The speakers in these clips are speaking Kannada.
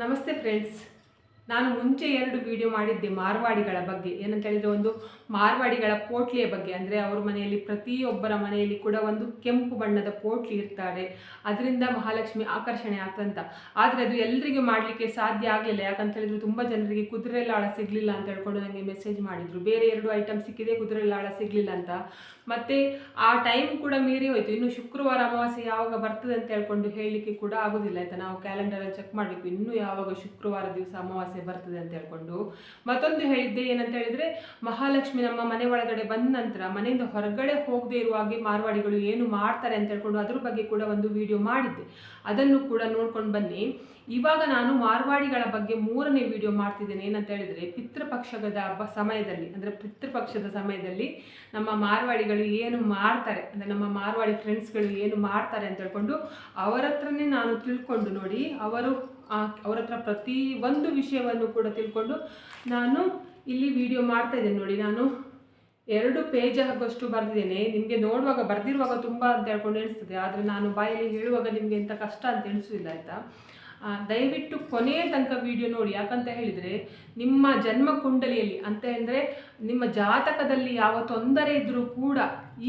నమస్తే ఫ్రెండ్స్. ನಾನು ಮುಂಚೆ ಎರಡು ವಿಡಿಯೋ ಮಾಡಿದ್ದೆ ಮಾರ್ವಾಡಿಗಳ ಬಗ್ಗೆ. ಏನಂತ ಹೇಳಿದರೆ ಒಂದು ಮಾರ್ವಾಡಿಗಳ ಪೋಟ್ಲಿಯ ಬಗ್ಗೆ. ಅಂದರೆ ಅವ್ರ ಮನೆಯಲ್ಲಿ ಪ್ರತಿಯೊಬ್ಬರ ಮನೆಯಲ್ಲಿ ಕೂಡ ಒಂದು ಕೆಂಪು ಬಣ್ಣದ ಪೋಟ್ಲಿ ಇರ್ತಾರೆ. ಅದರಿಂದ ಮಹಾಲಕ್ಷ್ಮಿ ಆಕರ್ಷಣೆ ಆಗ್ತಂತ. ಆದರೆ ಅದು ಎಲ್ಲರಿಗೂ ಮಾಡಲಿಕ್ಕೆ ಸಾಧ್ಯ ಆಗಲಿಲ್ಲ. ಯಾಕಂತ ಹೇಳಿದ್ರೆ ತುಂಬ ಜನರಿಗೆ ಕುದುರೆ ಲಾಳ ಸಿಗಲಿಲ್ಲ ಅಂತ ಹೇಳ್ಕೊಂಡು ನನಗೆ ಮೆಸೇಜ್ ಮಾಡಿದರು. ಬೇರೆ ಎರಡು ಐಟಮ್ ಸಿಕ್ಕಿದೆ ಕುದುರೆ ಲಾಳ ಸಿಗಲಿಲ್ಲ ಅಂತ. ಮತ್ತು ಆ ಟೈಮ್ ಕೂಡ ಮೀರಿ ಹೋಯಿತು. ಇನ್ನು ಶುಕ್ರವಾರ ಅಮಾವಾಸ್ಯೆ ಯಾವಾಗ ಬರ್ತದೆ ಅಂತ ಹೇಳ್ಕೊಂಡು ಹೇಳಲಿಕ್ಕೆ ಕೂಡ ಆಗೋದಿಲ್ಲ. ಆಯಿತಾ, ನಾವು ಕ್ಯಾಲೆಂಡರಲ್ಲಿ ಚೆಕ್ ಮಾಡಬೇಕು. ಇನ್ನೂ ಯಾವಾಗ ಶುಕ್ರವಾರ ದಿವಸ ಅಮಾವಾಸ್ಯೆ ಬರ್ತದೆ ಅಂತ ಹೇಳ್ಕೊಂಡು ಮತ್ತೊಂದು ಹೇಳಿದ್ದೆ ಏನಂತ ಹೇಳಿದರೆ, ಮಹಾಲಕ್ಷ್ಮಿ ನಮ್ಮ ಮನೆ ಒಳಗಡೆ ಬಂದ ನಂತರ ಮನೆಯಿಂದ ಹೊರಗಡೆ ಹೋಗದೆ ಇರುವಾಗೆ ಮಾರ್ವಾಡಿಗಳು ಏನು ಮಾಡ್ತಾರೆ ಅಂತ ಹೇಳ್ಕೊಂಡು ಅದ್ರ ಬಗ್ಗೆ ಕೂಡ ಒಂದು ವಿಡಿಯೋ ಮಾಡಿದ್ದೆ. ಅದನ್ನು ಕೂಡ ನೋಡ್ಕೊಂಡು ಬನ್ನಿ. ಇವಾಗ ನಾನು ಮಾರ್ವಾಡಿಗಳ ಬಗ್ಗೆ ಮೂರನೇ ವಿಡಿಯೋ ಮಾಡ್ತಿದ್ದೇನೆ. ಏನಂತ ಹೇಳಿದರೆ ಪಿತೃಪಕ್ಷದ ಹಬ್ಬ ಸಮಯದಲ್ಲಿ, ಅಂದರೆ ಪಿತೃಪಕ್ಷದ ಸಮಯದಲ್ಲಿ ನಮ್ಮ ಮಾರ್ವಾಡಿಗಳು ಏನು ಮಾಡ್ತಾರೆ, ಅಂದರೆ ನಮ್ಮ ಮಾರ್ವಾಡಿ ಫ್ರೆಂಡ್ಸ್ಗಳು ಏನು ಮಾಡ್ತಾರೆ ಅಂತ ಹೇಳ್ಕೊಂಡು ಅವರ ಹತ್ರನೇ ನಾನು ತಿಳ್ಕೊಂಡು ನೋಡಿ, ಅವರು ಅವರ ಹತ್ರ ಪ್ರತಿ ಒಂದು ವಿಷಯವನ್ನು ಕೂಡ ತಿಳ್ಕೊಂಡು ನಾನು ಇಲ್ಲಿ ವಿಡಿಯೋ ಮಾಡ್ತಾ ಇದ್ದೇನೆ ನೋಡಿ. ನಾನು ಎರಡು ಪೇಜ್ ಆಗೋಷ್ಟು ಬರೆದಿದ್ದೇನೆ. ನಿಮಗೆ ನೋಡುವಾಗ, ಬರೆದಿರುವಾಗ ತುಂಬ ಅಂತ ಹೇಳ್ಕೊಂಡು ಎಣಿಸ್ತದೆ. ಆದರೆ ನಾನು ಬಾಯಲ್ಲಿ ಹೇಳುವಾಗ ನಿಮಗೆ ಎಂಥ ಕಷ್ಟ ಅಂತ ಎಣಿಸೋದಿಲ್ಲ, ಆಯಿತಾ? ದಯವಿಟ್ಟು ಕೊನೆಯ ತನಕ ವಿಡಿಯೋ ನೋಡಿ. ಯಾಕಂತ ಹೇಳಿದರೆ, ನಿಮ್ಮ ಜನ್ಮ ಕುಂಡಲಿಯಲ್ಲಿ, ಅಂತ ಅಂದರೆ ನಿಮ್ಮ ಜಾತಕದಲ್ಲಿ ಯಾವ ತೊಂದರೆ ಇದ್ದರೂ ಕೂಡ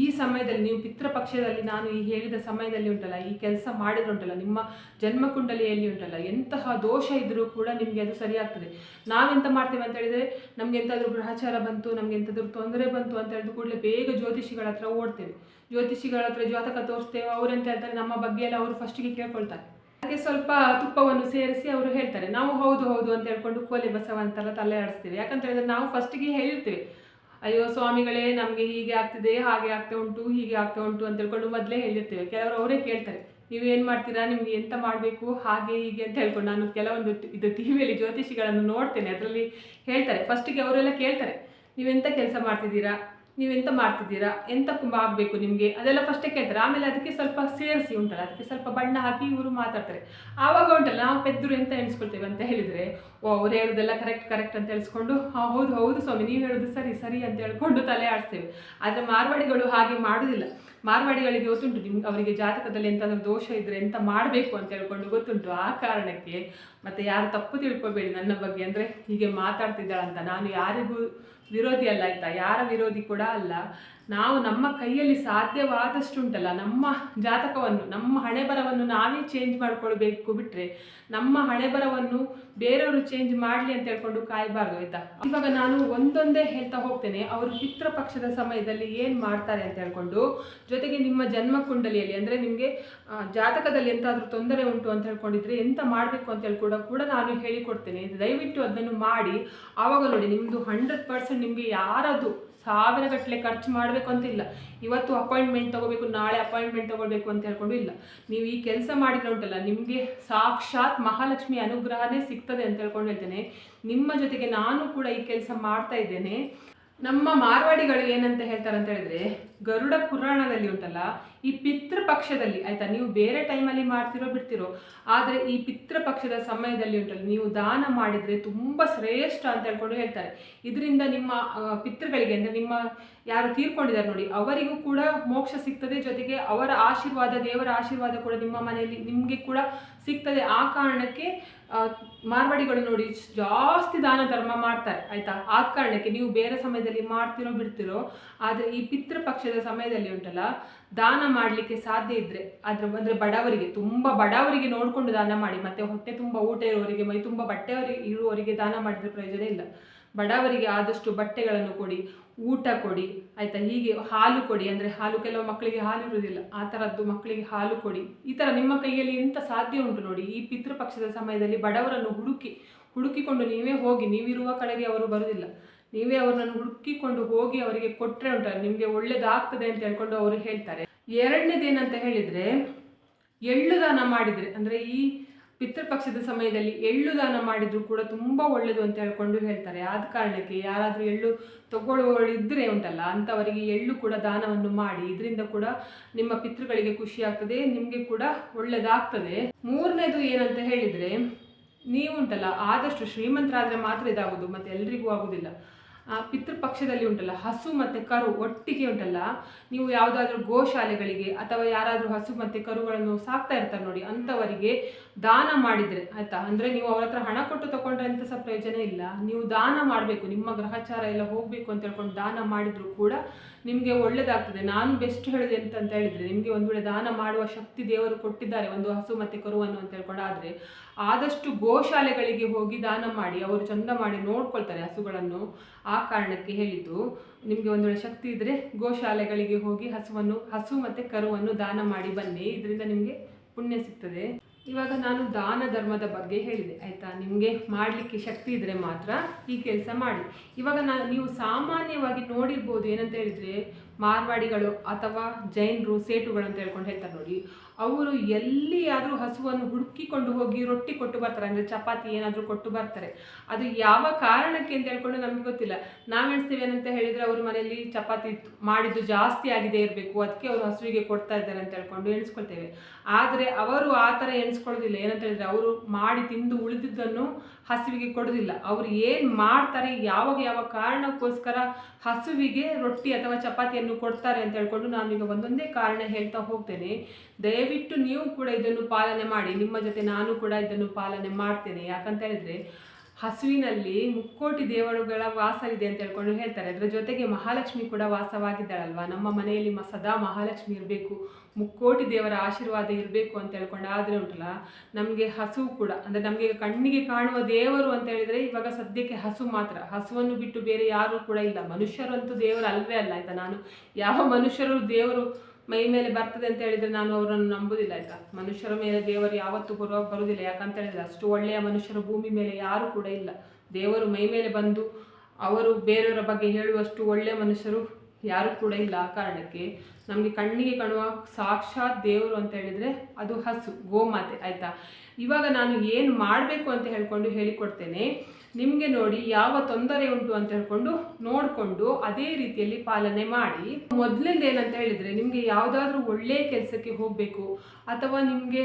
ಈ ಸಮಯದಲ್ಲಿ ನೀವು ಪಿತೃಪಕ್ಷದಲ್ಲಿ ನಾನು ಈ ಹೇಳಿದ ಸಮಯದಲ್ಲಿ ಉಂಟಲ್ಲ, ಈ ಕೆಲಸ ಮಾಡಿದ್ರೆ ಉಂಟಲ್ಲ, ನಿಮ್ಮ ಜನ್ಮ ಕುಂಡಲಿಯಲ್ಲಿ ಉಂಟಲ್ಲ, ಎಂತಹ ದೋಷ ಇದ್ದರೂ ಕೂಡ ನಿಮಗೆ ಅದು ಸರಿಯಾಗ್ತದೆ. ನಾವೆಂತ ಮಾಡ್ತೇವೆ ಅಂತ ಹೇಳಿದರೆ, ನಮ್ಗೆ ಎಂತಾದರೂ ಗ್ರಹಚಾರ ಬಂತು, ನಮ್ಗೆ ಎಂತಾದರೂ ತೊಂದರೆ ಬಂತು ಅಂತ ಹೇಳಿದ ಕೂಡಲೇ ಬೇಗ ಜ್ಯೋತಿಷಿಗಳ ಹತ್ರ ಓಡ್ತೇವೆ. ಜ್ಯೋತಿಷಿಗಳ ಹತ್ರ ಜಾತಕ ತೋರಿಸ್ತೇವೆ ಅವರೆಂತ ಹೇಳ್ತಾರೆ, ನಮ್ಮ ಬಗ್ಗೆ ಎಲ್ಲ ಅವರು ಫಸ್ಟಿಗೆ ಕೇಳ್ಕೊಳ್ತಾರೆ. ಅದಕ್ಕೆ ಸ್ವಲ್ಪ ತುಪ್ಪವನ್ನು ಸೇರಿಸಿ ಅವರು ಹೇಳ್ತಾರೆ, ನಾವು ಹೌದು ಹೌದು ಅಂತ ಹೇಳ್ಕೊಂಡು ಕೋಲೆ ಬಸವ ಅಂತೆಲ್ಲ ತಲೆ ಆಡಿಸ್ತೇವೆ. ಯಾಕಂತ ಹೇಳಿದ್ರೆ ನಾವು ಫಸ್ಟಿಗೆ ಹೇಳಿರ್ತೇವೆ. ಅಯ್ಯೋ ಸ್ವಾಮಿಗಳೇ, ನಮಗೆ ಹೀಗೆ ಆಗ್ತಿದೆ, ಹಾಗೆ ಆಗ್ತಾ ಉಂಟು, ಹೀಗೆ ಆಗ್ತಾ ಉಂಟು ಅಂತ ಹೇಳ್ಕೊಂಡು ಮೊದಲೇ ಹೇಳಿರ್ತೇವೆ ಕೆಲವರು ಅವರೇ ಕೇಳ್ತಾರೆ ನೀವು ಏನು ಮಾಡ್ತೀರಾ, ನಿಮ್ಗೆ ಎಂತ ಮಾಡಬೇಕು, ಹಾಗೆ, ಹೀಗೆ ಅಂತ ಹೇಳ್ಕೊಂಡು ನಾನು ಕೆಲವೊಂದು ಇದು ಟಿ ವಿಯಲ್ಲಿ ಜ್ಯೋತಿಷಿಗಳನ್ನು ನೋಡ್ತೇನೆ, ಅದರಲ್ಲಿ ಹೇಳ್ತಾರೆ. ಫಸ್ಟಿಗೆ ಅವರೆಲ್ಲ ಕೇಳ್ತಾರೆ ನೀವೆಂಥ ಕೆಲಸ ಮಾಡ್ತಿದ್ದೀರಾ? ನೀವೆಂತ ಮಾಡ್ತಿದ್ದೀರಾ? ಎಂತ ಕುಂಭ ಆಗಬೇಕು ನಿಮಗೆ? ಅದೆಲ್ಲ ಫಸ್ಟೇ ಕೇಳ್ತಾರೆ. ಆಮೇಲೆ ಅದಕ್ಕೆ ಸ್ವಲ್ಪ ಸೇರಿಸಿ ಉಂಟಲ್ಲ, ಅದಕ್ಕೆ ಸ್ವಲ್ಪ ಬಣ್ಣ ಹಾಕಿ ಇವರು ಮಾತಾಡ್ತಾರೆ. ಆವಾಗ ಉಂಟಲ್ಲ, ನಾವು ಪೆದ್ದರು ಎಂತ ಎಣಿಸ್ಕೊಳ್ತೇವೆ ಅಂತ ಹೇಳಿದರೆ, ಓ, ಅವ್ರು ಹೇಳೋದೆಲ್ಲ ಕರೆಕ್ಟ್ ಕರೆಕ್ಟ್ ಅಂತ ಹೇಳಿಸ್ಕೊಂಡು ಹಾಂ, ಹೌದು ಹೌದು ಸ್ವಾಮಿ, ನೀವು ಹೇಳೋದು ಸರಿ ಸರಿ ಅಂತ ಹೇಳ್ಕೊಂಡು ತಲೆ ಆಡಿಸ್ತೇವೆ. ಆದರೆ ಮಾರ್ವಾಡಿಗಳು ಹಾಗೆ ಮಾಡೋದಿಲ್ಲ. ಮಾರ್ವಾಡಿಗಳಿಗೆ ಗೊತ್ತುಂಟು ನಿಮ್ಗೆ ಅವರಿಗೆ ಜಾತಕದಲ್ಲಿ ಎಂತಾದ್ರೂ ದೋಷ ಇದ್ದರೆ ಎಂತ ಮಾಡಬೇಕು ಅಂತ ಹೇಳ್ಕೊಂಡು ಗೊತ್ತುಂಟು. ಆ ಕಾರಣಕ್ಕೆ ಮತ್ತು ಯಾರು ತಪ್ಪು ತಿಳ್ಕೊಬೇಡಿ ನನ್ನ ಬಗ್ಗೆ. ಅಂದರೆ ಹೀಗೆ ಮಾತಾಡ್ತಿದ್ದಾಳಂತ. ನಾನು ಯಾರಿಗೂ ವಿರೋಧಿ ಅಲ್ಲ ಆಯ್ತಾ ಯಾರ ವಿರೋಧಿ ಕೂಡ ಅಲ್ಲ. ನಾವು ನಮ್ಮ ಕೈಯಲ್ಲಿ ಸಾಧ್ಯವಾದಷ್ಟು ಉಂಟಲ್ಲ ನಮ್ಮ ಜಾತಕವನ್ನು, ನಮ್ಮ ಹಣೆ ಬರವನ್ನು ನಾವೇ ಚೇಂಜ್ ಮಾಡ್ಕೊಳ್ಬೇಕು ಬಿಟ್ಟರೆ ನಮ್ಮ ಹಣೆ ಬರವನ್ನು ಬೇರೆಯವರು ಚೇಂಜ್ ಮಾಡಲಿ ಅಂತ ಹೇಳ್ಕೊಂಡು ಕಾಯಬಾರ್ದು ಆಯ್ತಾ? ಇವಾಗ ನಾನು ಒಂದೊಂದೇ ಹೇಳ್ತಾ ಹೋಗ್ತೇನೆ, ಅವರು ಪಿತೃಪಕ್ಷದ ಸಮಯದಲ್ಲಿ ಏನು ಮಾಡ್ತಾರೆ ಅಂತ ಹೇಳ್ಕೊಂಡು, ಜೊತೆಗೆ ನಿಮ್ಮ ಜನ್ಮ ಕುಂಡಲಿಯಲ್ಲಿ, ಅಂದರೆ ನಿಮಗೆ ಜಾತಕದಲ್ಲಿ ಎಂತಾದರೂ ತೊಂದರೆ ಉಂಟು ಅಂತ ಹೇಳ್ಕೊಂಡಿದ್ರೆ ಎಂತ ಮಾಡಬೇಕು ಅಂತ ಕೂಡ ಕೂಡ ನಾನು ಹೇಳಿಕೊಡ್ತೇನೆ. ದಯವಿಟ್ಟು ಅದನ್ನು ಮಾಡಿ. ಆವಾಗ ನೋಡಿ ನಿಮ್ಮದು ಹಂಡ್ರೆಡ್ ಪರ್ಸೆಂಟ್ ನಿಮಗೆ ಯಾರದು ಸಾವಿರ ಗಟ್ಟಲೆ ಖರ್ಚು ಮಾಡಬೇಕು ಅಂತಿಲ್ಲ. ಇವತ್ತು ಅಪಾಯಿಂಟ್ಮೆಂಟ್ ತಗೋಬೇಕು, ನಾಳೆ ಅಪಾಯಿಂಟ್ಮೆಂಟ್ ತಗೋಬೇಕು ಅಂತ ಹೇಳ್ಕೊಂಡು ಇಲ್ಲ. ನೀವು ಈ ಕೆಲಸ ಮಾಡಿದ್ರೆ ಉಂಟಲ್ಲ, ನಿಮಗೆ ಸಾಕ್ಷಾತ್ ಮಹಾಲಕ್ಷ್ಮಿ ಅನುಗ್ರಹನೇ ಸಿಗ್ತದೆ ಅಂತ ಹೇಳ್ಕೊಂಡು ಹೇಳ್ತೇನೆ. ನಿಮ್ಮ ಜೊತೆಗೆ ನಾನು ಕೂಡ ಈ ಕೆಲಸ ಮಾಡ್ತಾ ಇದ್ದೇನೆ. ನಮ್ಮ ಮಾರ್ವಾಡಿಗಳು ಏನಂತ ಹೇಳ್ತಾರೆ ಅಂತ ಹೇಳಿದ್ರೆ, ಗರುಡ ಪುರಾಣದಲ್ಲಿ ಉಂಟಲ್ಲ, ಈ ಪಿತೃಪಕ್ಷದಲ್ಲಿ, ಆಯ್ತಾ, ನೀವು ಬೇರೆ ಟೈಮಲ್ಲಿ ಮಾಡ್ತಿರೋ ಬಿಡ್ತಿರೋ, ಆದರೆ ಈ ಪಿತೃಪಕ್ಷದ ಸಮಯದಲ್ಲಿ ಉಂಟಲ್ಲ, ನೀವು ದಾನ ಮಾಡಿದರೆ ತುಂಬ ಶ್ರೇಷ್ಠ ಅಂತ ಹೇಳ್ಕೊಂಡು ಹೇಳ್ತಾರೆ. ಇದರಿಂದ ನಿಮ್ಮ ಪಿತೃಗಳಿಗೆ, ಅಂದರೆ ನಿಮ್ಮ ಯಾರು ತೀರ್ಕೊಂಡಿದ್ದಾರೆ ನೋಡಿ, ಅವರಿಗೂ ಕೂಡ ಮೋಕ್ಷ ಸಿಗ್ತದೆ, ಜೊತೆಗೆ ಅವರ ಆಶೀರ್ವಾದ, ದೇವರ ಆಶೀರ್ವಾದ ಕೂಡ ನಿಮ್ಮ ಮನೆಯಲ್ಲಿ, ನಿಮಗೆ ಕೂಡ ಸಿಗ್ತದೆ. ಆ ಕಾರಣಕ್ಕೆ ಮಾರ್ವಾಡಿಗಳು ನೋಡಿ ಜಾಸ್ತಿ ದಾನ ಧರ್ಮ ಮಾಡ್ತಾರೆ, ಆಯ್ತಾ? ಆ ಕಾರಣಕ್ಕೆ ನೀವು ಬೇರೆ ಸಮಯದಲ್ಲಿ ಮಾಡ್ತಿರೋ ಬಿಡ್ತಿರೋ, ಆದರೆ ಈ ಪಿತೃಪಕ್ಷದ ಸಮಯದಲ್ಲಿ ಉಂಟಲ್ಲ, ದಾನ ಮಾಡಲಿಕ್ಕೆ ಸಾಧ್ಯ ಇದ್ರೆ ಅದರ ಅಂದರೆ ಬಡವರಿಗೆ, ತುಂಬ ಬಡವರಿಗೆ ನೋಡಿಕೊಂಡು ದಾನ ಮಾಡಿ, ಮತ್ತೆ ಹೊಟ್ಟೆ ತುಂಬ ಊಟ ಇರುವವರಿಗೆ ಮೈ ತುಂಬ ಬಟ್ಟೆ ಇರುವವರಿಗೆ ದಾನ ಮಾಡಿದ್ರೆ ಪ್ರಯೋಜನ ಇಲ್ಲ. ಬಡವರಿಗೆ ಆದಷ್ಟು ಬಟ್ಟೆಗಳನ್ನು ಕೊಡಿ, ಊಟ ಕೊಡಿ, ಆಯಿತಾ? ಹೀಗೆ ಹಾಲು ಕೊಡಿ, ಅಂದರೆ ಹಾಲು ಕೆಲವು ಮಕ್ಕಳಿಗೆ ಹಾಲು ಇರುವುದಿಲ್ಲ, ಆ ಥರದ್ದು ಮಕ್ಕಳಿಗೆ ಹಾಲು ಕೊಡಿ. ಈ ಥರ ನಿಮ್ಮ ಕೈಯಲ್ಲಿ ಎಂಥ ಸಾಧ್ಯ ಉಂಟು ನೋಡಿ, ಈ ಪಿತೃಪಕ್ಷದ ಸಮಯದಲ್ಲಿ ಬಡವರನ್ನು ಹುಡುಕಿ, ಹುಡುಕಿಕೊಂಡು ನೀವೇ ಹೋಗಿ, ನೀವಿರುವ ಕಡೆಗೆ ಅವರು ಬರುವುದಿಲ್ಲ ನೀವೇ ಅವರನ್ನು ಹುಡುಕಿಕೊಂಡು ಹೋಗಿ ಅವರಿಗೆ ಕೊಟ್ಟರೆ ಉಂಟು ನಿಮಗೆ ಒಳ್ಳೇದಾಗ್ತದೆ ಅಂತ ಹೇಳ್ಕೊಂಡು ಅವರು ಹೇಳ್ತಾರೆ. ಎರಡನೇದೇನಂತ ಹೇಳಿದರೆ ಎಳ್ಳು ದಾನ ಮಾಡಿದರೆ, ಅಂದರೆ ಈ ಪಿತೃಪಕ್ಷದ ಸಮಯದಲ್ಲಿ ಎಳ್ಳು ದಾನ ಮಾಡಿದ್ರೂ ಕೂಡ ತುಂಬ ಒಳ್ಳೆಯದು ಅಂತ ಹೇಳ್ಕೊಂಡು ಹೇಳ್ತಾರೆ. ಆದ ಕಾರಣಕ್ಕೆ ಯಾರಾದರೂ ಎಳ್ಳು ತಗೊಳ್ಳುವವರು ಇದ್ದರೆ ಉಂಟಲ್ಲ, ಅಂಥವರಿಗೆ ಎಳ್ಳು ಕೂಡ ದಾನವನ್ನು ಮಾಡಿ, ಇದರಿಂದ ಕೂಡ ನಿಮ್ಮ ಪಿತೃಗಳಿಗೆ ಖುಷಿ ಆಗ್ತದೆ, ನಿಮಗೆ ಕೂಡ ಒಳ್ಳೆಯದಾಗ್ತದೆ ಮೂರನೇದು ಏನಂತ ಹೇಳಿದರೆ, ನೀವು ಉಂಟಲ್ಲ, ಆದಷ್ಟು ಶ್ರೀಮಂತರಾದರೆ ಮಾತ್ರ ಇದಾಗೋದು, ಮತ್ತು ಎಲ್ರಿಗೂ ಆಗೋದಿಲ್ಲ. ಆ ಪಿತೃಪಕ್ಷದಲ್ಲಿ ಉಂಟಲ್ಲ, ಹಸು ಮತ್ತು ಕರು ಒಟ್ಟಿಗೆ ಉಂಟಲ್ಲ, ನೀವು ಯಾವುದಾದ್ರೂ ಗೋಶಾಲೆಗಳಿಗೆ ಅಥವಾ ಯಾರಾದರೂ ಹಸು ಮತ್ತು ಕರುಗಳನ್ನು ಸಾಕ್ತಾ ಇರ್ತಾರೆ ನೋಡಿ, ಅಂಥವರಿಗೆ ದಾನ ಮಾಡಿದರೆ, ಆಯಿತಾ? ಅಂದರೆ ನೀವು ಅವ್ರ ಹತ್ರ ಹಣ ಕೊಟ್ಟು ತಗೊಂಡ್ರೆ ಅಂತ ಸಹ ಪ್ರಯೋಜನ ಇಲ್ಲ. ನೀವು ದಾನ ಮಾಡಬೇಕು, ನಿಮ್ಮ ಗ್ರಹಚಾರ ಎಲ್ಲ ಹೋಗಬೇಕು ಅಂತ ಹೇಳ್ಕೊಂಡು ದಾನ ಮಾಡಿದರೂ ಕೂಡ ನಿಮಗೆ ಒಳ್ಳೆಯದಾಗ್ತದೆ ನಾನು ಬೆಸ್ಟ್ ಹೇಳಿದೆ ಅಂತ ಅಂತ ಹೇಳಿದರೆ, ನಿಮಗೆ ಒಂದು ವೇಳೆ ದಾನ ಮಾಡುವ ಶಕ್ತಿ ದೇವರು ಕೊಟ್ಟಿದ್ದಾರೆ, ಒಂದು ಹಸು ಮತ್ತು ಕರುವನ್ನು ಅಂತ ಹೇಳ್ಕೊಂಡು ಆದರೆ, ಆದಷ್ಟು ಗೋಶಾಲೆಗಳಿಗೆ ಹೋಗಿ ದಾನ ಮಾಡಿ, ಅವರು ಚಂದ ಮಾಡಿ ನೋಡ್ಕೊಳ್ತಾರೆ ಹಸುಗಳನ್ನು. ಆ ಕಾರಣಕ್ಕೆ ಹೇಳಿದ್ದು, ನಿಮಗೆ ಒಂದು ವೇಳೆ ಶಕ್ತಿ ಇದ್ದರೆ ಗೋಶಾಲೆಗಳಿಗೆ ಹೋಗಿ ಹಸುವನ್ನು, ಹಸು ಮತ್ತು ಕರುವನ್ನು ದಾನ ಮಾಡಿ ಬನ್ನಿ, ಇದರಿಂದ ನಿಮಗೆ ಪುಣ್ಯ ಸಿಗ್ತದೆ. ಇವಾಗ ನಾನು ದಾನ ಧರ್ಮದ ಬಗ್ಗೆ ಹೇಳಿದೆ, ಆಯಿತಾ? ನಿಮಗೆ ಮಾಡಲಿಕ್ಕೆ ಶಕ್ತಿ ಇದ್ದರೆ ಮಾತ್ರ ಈ ಕೆಲಸ ಮಾಡಿ. ಇವಾಗ ನಾನು ನೀವು ಸಾಮಾನ್ಯವಾಗಿ ನೋಡಿರ್ಬೋದು ಏನಂತ ಹೇಳಿದರೆ ಮಾರ್ವಾಡಿಗಳು ಅಥವಾ ಜೈನರು ಸೇಟುಗಳು ಅಂತ ಹೇಳ್ಕೊಂಡು ಹೇಳ್ತಾರೆ ನೋಡಿ. ಅವರು ಎಲ್ಲಿಯಾದರೂ ಹಸುವನ್ನು ಹುಡುಕಿಕೊಂಡು ಹೋಗಿ ರೊಟ್ಟಿ ಕೊಟ್ಟು ಬರ್ತಾರೆ. ಅಂದರೆ ಚಪಾತಿ ಏನಾದರೂ ಕೊಟ್ಟು ಬರ್ತಾರೆ. ಅದು ಯಾವ ಕಾರಣಕ್ಕೆ ಅಂತ ಹೇಳ್ಕೊಂಡು ನಮಗೆ ಗೊತ್ತಿಲ್ಲ. ನಾವು ಎಣಿಸ್ತೇವೆ ಏನಂತ ಹೇಳಿದರೆ ಅವ್ರ ಮನೆಯಲ್ಲಿ ಚಪಾತಿ ಮಾಡಿದ್ದು ಜಾಸ್ತಿ ಆಗಿದೆ ಇರಬೇಕು. ಅದಕ್ಕೆ ಅವರು ಹಸುವಿಗೆ ಕೊಡ್ತಾ ಇದ್ದಾರೆ ಅಂತ ಹೇಳ್ಕೊಂಡು ಎಣಿಸ್ಕೊಳ್ತೇವೆ. ಆದರೆ ಅವರು ಆ ಥರ ಎಣಿಸ್ಕೊಳ್ಳೋದಿಲ್ಲ. ಏನಂತ ಹೇಳಿದರೆ ಅವರು ಮಾಡಿ ತಿಂದು ಉಳಿದಿದ್ದನ್ನು ಹಸುವಿಗೆ ಕೊಡೋದಿಲ್ಲ. ಅವರು ಏನು ಮಾಡ್ತಾರೆ, ಯಾವಾಗ ಯಾವ ಕಾರಣಕ್ಕೋಸ್ಕರ ಹಸುವಿಗೆ ರೊಟ್ಟಿ ಅಥವಾ ಚಪಾತಿಯನ್ನು ಕೊಡ್ತಾರೆ ಅಂತ ಹೇಳ್ಕೊಂಡು ನಾನೀಗ ಒಂದೊಂದೇ ಕಾರಣ ಹೇಳ್ತಾ ಹೋಗ್ತೇನೆ. ದಯವಿಟ್ಟು ನೀವು ಕೂಡ ಇದನ್ನು ಪಾಲನೆ ಮಾಡಿ. ನಿಮ್ಮ ಜೊತೆ ನಾನು ಕೂಡ ಇದನ್ನು ಪಾಲನೆ ಮಾಡ್ತೇನೆ. ಯಾಕಂತ ಹೇಳಿದ್ರೆ ಹಸುವಿನಲ್ಲಿ ಮುಕ್ಕೋಟಿ ದೇವರುಗಳ ವಾಸವಿದೆ ಅಂತ ಹೇಳ್ಕೊಂಡು ಹೇಳ್ತಾರೆ. ಅದರ ಜೊತೆಗೆ ಮಹಾಲಕ್ಷ್ಮಿ ಕೂಡ ವಾಸವಾಗಿದ್ದಾಳಲ್ವಾ? ನಮ್ಮ ಮನೆಯಲ್ಲಿ ಮ, ಸದಾ ಮಹಾಲಕ್ಷ್ಮಿ ಇರಬೇಕು, ಮುಕ್ಕೋಟಿ ದೇವರ ಆಶೀರ್ವಾದ ಇರಬೇಕು ಅಂತ ಹೇಳ್ಕೊಂಡು ಆದರೆ ಉಂಟಲ್ಲ, ನಮಗೆ ಹಸು ಕೂಡ, ಅಂದರೆ ನಮಗೆ ಕಣ್ಣಿಗೆ ಕಾಣುವ ದೇವರು ಅಂತ ಹೇಳಿದರೆ ಇವಾಗ ಸದ್ಯಕ್ಕೆ ಹಸು ಮಾತ್ರ. ಹಸುವನ್ನು ಬಿಟ್ಟು ಬೇರೆ ಯಾರೂ ಕೂಡ ಇಲ್ಲ. ಮನುಷ್ಯರಂತೂ ದೇವರು ಅಲ್ವೇ ಅಲ್ಲ. ಆಯಿತಾ? ನಾನು ಯಾವ ಮನುಷ್ಯರು ದೇವರು ಮೈ ಮೇಲೆ ಬರ್ತದೆ ಅಂತ ಹೇಳಿದ್ರೆ ನಾನು ಅವರನ್ನು ನಂಬುದಿಲ್ಲ, ಆಯಿತಾ? ಮನುಷ್ಯರ ಮೇಲೆ ದೇವರು ಯಾವತ್ತೂ ಬರುವ ಬರುವುದಿಲ್ಲ. ಯಾಕಂತ ಹೇಳಿದರೆ ಅಷ್ಟು ಒಳ್ಳೆಯ ಮನುಷ್ಯರು ಭೂಮಿ ಮೇಲೆ ಯಾರು ಕೂಡ ಇಲ್ಲ. ದೇವರು ಮೈ ಮೇಲೆ ಬಂದು ಅವರು ಬೇರೆಯವರ ಬಗ್ಗೆ ಹೇಳುವಷ್ಟು ಒಳ್ಳೆಯ ಮನುಷ್ಯರು ಯಾರೂ ಕೂಡ ಇಲ್ಲ. ಆ ಕಾರಣಕ್ಕೆ ನಮಗೆ ಕಣ್ಣಿಗೆ ಕಾಣುವ ಸಾಕ್ಷಾತ್ ದೇವರು ಅಂತ ಹೇಳಿದರೆ ಅದು ಹಸು, ಗೋಮಾತೆ, ಆಯಿತಾ? ಇವಾಗ ನಾನು ಏನು ಮಾಡಬೇಕು ಅಂತ ಹೇಳಿಕೊಂಡು ಹೇಳಿಕೊಡ್ತೇನೆ. ನಿಮಗೆ ನೋಡಿ ಯಾವ ತೊಂದರೆ ಉಂಟು ಅಂತ ಹೇಳ್ಕೊಂಡು ನೋಡಿಕೊಂಡು ಅದೇ ರೀತಿಯಲ್ಲಿ ಪಾಲನೆ ಮಾಡಿ. ಮೊದಲಿಂದ ಏನಂತ ಹೇಳಿದರೆ ನಿಮಗೆ ಯಾವುದಾದ್ರೂ ಒಳ್ಳೆಯ ಕೆಲಸಕ್ಕೆ ಹೋಗಬೇಕು, ಅಥವಾ ನಿಮಗೆ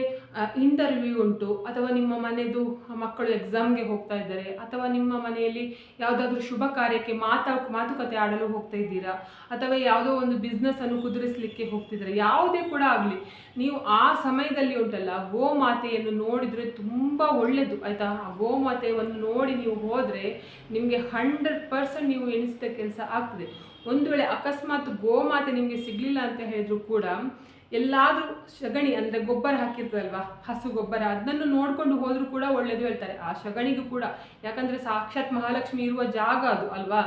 ಇಂಟರ್ವ್ಯೂ ಉಂಟು, ಅಥವಾ ನಿಮ್ಮ ಮನೆದು ಮಕ್ಕಳು ಎಕ್ಸಾಮ್ಗೆ ಹೋಗ್ತಾ ಇದ್ದಾರೆ, ಅಥವಾ ನಿಮ್ಮ ಮನೆಯಲ್ಲಿ ಯಾವುದಾದ್ರೂ ಶುಭ ಕಾರ್ಯಕ್ಕೆ ಮಾತಾ, ಮಾತುಕತೆ ಆಡಲು ಹೋಗ್ತಾ ಇದ್ದೀರಾ, ಅಥವಾ ಯಾವುದೋ ಒಂದು ಬಿಸ್ನೆಸ್ಸನ್ನು ಕುದುರಿಸಲಿಕ್ಕೆ ಹೋಗ್ತಿದ್ದೀರಾ, ಯಾವುದೇ ಕೂಡ ಆಗಲಿ, ನೀವು ಆ ಸಮಯದಲ್ಲಿ ಉಂಟಲ್ಲ, ಗೋಮಾತೆಯನ್ನು ನೋಡಿದರೆ ತುಂಬ ಒಳ್ಳೆಯದು ಆಯಿತಾ? ಆ ಗೋಮಾತೆಯನ್ನು ನೋಡಿ ನೀವು ಹೋದರೆ ನಿಮಗೆ ಹಂಡ್ರೆಡ್ ಪರ್ಸೆಂಟ್ ನೀವು ಎಣಿಸಿದ ಕೆಲಸ ಆಗ್ತದೆ. ಒಂದು ವೇಳೆ ಅಕಸ್ಮಾತ್ ಗೋಮಾತೆ ನಿಮಗೆ ಸಿಗಲಿಲ್ಲ ಅಂತ ಹೇಳಿದ್ರು ಕೂಡ, ಎಲ್ಲಾದರೂ ಸಗಣಿ ಅಂದರೆ ಗೊಬ್ಬರ ಹಾಕಿರ್ತದಲ್ವಾ ಹಸು ಗೊಬ್ಬರ ಅದನ್ನು ನೋಡಿಕೊಂಡು ಹೋದರೂ ಕೂಡ ಒಳ್ಳೆಯದು ಹೇಳ್ತಾರೆ. ಆ ಸಗಣಿಗೂ ಕೂಡ, ಯಾಕಂದರೆ ಸಾಕ್ಷಾತ್ ಮಹಾಲಕ್ಷ್ಮಿ ಇರುವ ಜಾಗ ಅದು ಅಲ್ವಾ?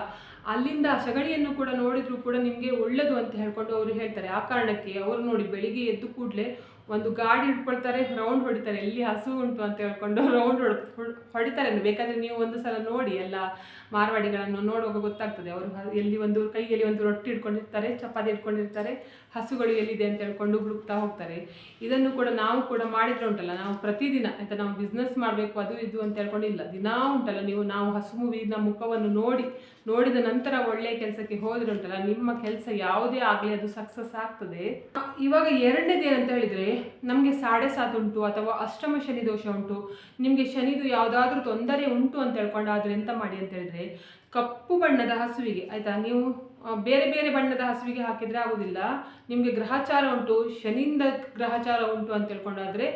ಅಲ್ಲಿಂದ ಆ ಸಗಣಿಯನ್ನು ಕೂಡ ನೋಡಿದರೂ ಕೂಡ ನಿಮಗೆ ಒಳ್ಳೆಯದು ಅಂತ ಹೇಳ್ಕೊಂಡು ಅವರು ಹೇಳ್ತಾರೆ. ಆ ಕಾರಣಕ್ಕೆ ಅವರು ನೋಡಿ ಬೆಳಿಗ್ಗೆ ಎದ್ದು ಕೂಡಲೇ ಒಂದು ಗಾಡಿ ಹಿಡ್ಕೊಳ್ತಾರೆ ರೌಂಡ್ ಹೊಡಿತಾರೆ, ಎಲ್ಲಿ ಹಸು ಉಂಟು ಅಂತ ಹೇಳ್ಕೊಂಡು ರೌಂಡ್ ಹೊಡ್ ಹೊಡಿತಾರೆ ಬೇಕಾದರೆ ನೀವು ಒಂದು ಸಲ ನೋಡಿ ಎಲ್ಲ ಮಾರವಾಡಿಗಳನ್ನು ನೋಡುವಾಗ ಗೊತ್ತಾಗ್ತದೆ. ಅವರು ಎಲ್ಲಿ ಒಂದು ಕೈಯಲ್ಲಿ ಒಂದು ರೊಟ್ಟಿ ಹಿಡ್ಕೊಂಡಿರ್ತಾರೆ, ಚಪಾತಿ ಹಿಡ್ಕೊಂಡಿರ್ತಾರೆ, ಹಸುಗಳು ಎಲ್ಲಿದೆ ಅಂತ ಹೇಳ್ಕೊಂಡು ಹುಡುಕ್ತಾ ಹೋಗ್ತಾರೆ. ಇದನ್ನು ಕೂಡ ನಾವು ಕೂಡ ಮಾಡಿದ್ರೆ ಉಂಟಲ್ಲ, ನಾವು ಪ್ರತಿದಿನ ಆಯ್ತಾ ನಾವು ಬಿಸ್ನೆಸ್ ಮಾಡಬೇಕು, ಅದು ಇದು ಅಂತ ಹೇಳ್ಕೊಂಡು ಇಲ್ಲ. ದಿನಾ ಉಂಟಲ್ಲ ನೀವು ನಾವು ಹಸು ಮೂವಿನ ಮುಖವನ್ನು ನೋಡಿ ನೋಡಿದ ನಂತರ ಒಳ್ಳೆಯ ಕೆಲಸಕ್ಕೆ ಹೋದ್ರೆ ಉಂಟಲ್ಲ ನಿಮ್ಮ ಕೆಲಸ ಯಾವುದೇ ಆಗಲಿ ಅದು ಸಕ್ಸಸ್ ಆಗ್ತದೆ. ಇವಾಗ ಎರಡನೇದು ಏನಂತ ಹೇಳಿದರೆ, ನಮಗೆ ಸಾಡೆ ಸಾತ್ ಉಂಟು ಅಥವಾ ಅಷ್ಟಮ ಶನಿ ದೋಷ ಉಂಟು. ನಿಮಗೆ ಶನಿದು ಯಾವುದಾದ್ರೂ ತೊಂದರೆ ಉಂಟು ಅಂತ ಹೇಳ್ಕೊಂಡು ಆದರೆ ಎಂತ ಮಾಡಿ ಅಂತ ಹೇಳಿದ್ರೆ, ಕಪ್ಪು ಬಣ್ಣದ ಹಸುವಿಗೆ, ಆಯಿತಾ? ನೀವು ಬೇರೆ ಬೇರೆ ಬಣ್ಣದ ಹಸುವಿಗೆ ಹಾಕಿದರೆ ಆಗೋದಿಲ್ಲ. ನಿಮಗೆ ಗ್ರಹಚಾರ ಉಂಟು, ಶನಿಯಿಂದ ಗ್ರಹಚಾರ ಉಂಟು ಅಂತ ಹೇಳ್ಕೊಂಡಾದರೆ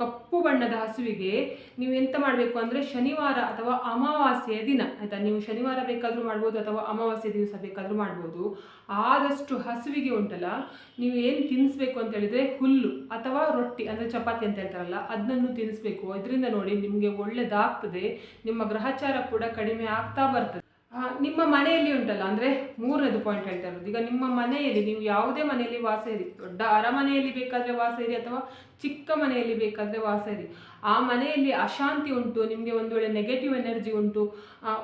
ಕಪ್ಪು ಬಣ್ಣದ ಹಸುವಿಗೆ ನೀವು ಎಂತ ಮಾಡಬೇಕು ಅಂದರೆ ಶನಿವಾರ ಅಥವಾ ಅಮಾವಾಸ್ಯೆಯ ದಿನ, ಆಯಿತಾ? ನೀವು ಶನಿವಾರ ಬೇಕಾದರೂ ಮಾಡ್ಬೋದು ಅಥವಾ ಅಮಾವಾಸ್ಯೆ ದಿವಸ ಬೇಕಾದರೂ ಮಾಡ್ಬೋದು. ಆದಷ್ಟು ಹಸುವಿಗೆ ಉಂಟಲ್ಲ, ನೀವು ಏನು ತಿನ್ನಿಸ್ಬೇಕು ಅಂತ ಹೇಳಿದರೆ ಹುಲ್ಲು ಅಥವಾ ರೊಟ್ಟಿ, ಅಂದರೆ ಚಪಾತಿ ಅಂತ ಹೇಳ್ತಾರಲ್ಲ, ಅದನ್ನು ತಿನ್ನಿಸ್ಬೇಕು. ಇದರಿಂದ ನೋಡಿ ನಿಮಗೆ ಒಳ್ಳೆಯದಾಗ್ತದೆ ನಿಮ್ಮ ಗ್ರಹಚಾರ ಕೂಡ ಕಡಿಮೆ ಆಗ್ತಾ ಬರ್ತದೆ. ನಿಮ್ಮ ಮನೆಯಲ್ಲಿ ಉಂಟಲ್ಲ, ಅಂದರೆ ಮೂರನೇದು ಪಾಯಿಂಟ್ ಹೇಳ್ತಾ ಇರೋದು ಈಗ ನಿಮ್ಮ ಮನೆಯಲ್ಲಿ ನೀವು ಯಾವುದೇ ಮನೆಯಲ್ಲಿ ವಾಸ ಇರಿ ದೊಡ್ಡ ಅರಮನೆಯಲ್ಲಿ ಬೇಕಾದರೆ ವಾಸ ಇರಿ ಅಥವಾ ಚಿಕ್ಕ ಮನೆಯಲ್ಲಿ ಬೇಕಾದರೆ ವಾಸ ಇರಿ ಆ ಮನೆಯಲ್ಲಿ ಅಶಾಂತಿ ಉಂಟು, ನಿಮಗೆ ಒಂದು ವೇಳೆ ನೆಗೆಟಿವ್ ಎನರ್ಜಿ ಉಂಟು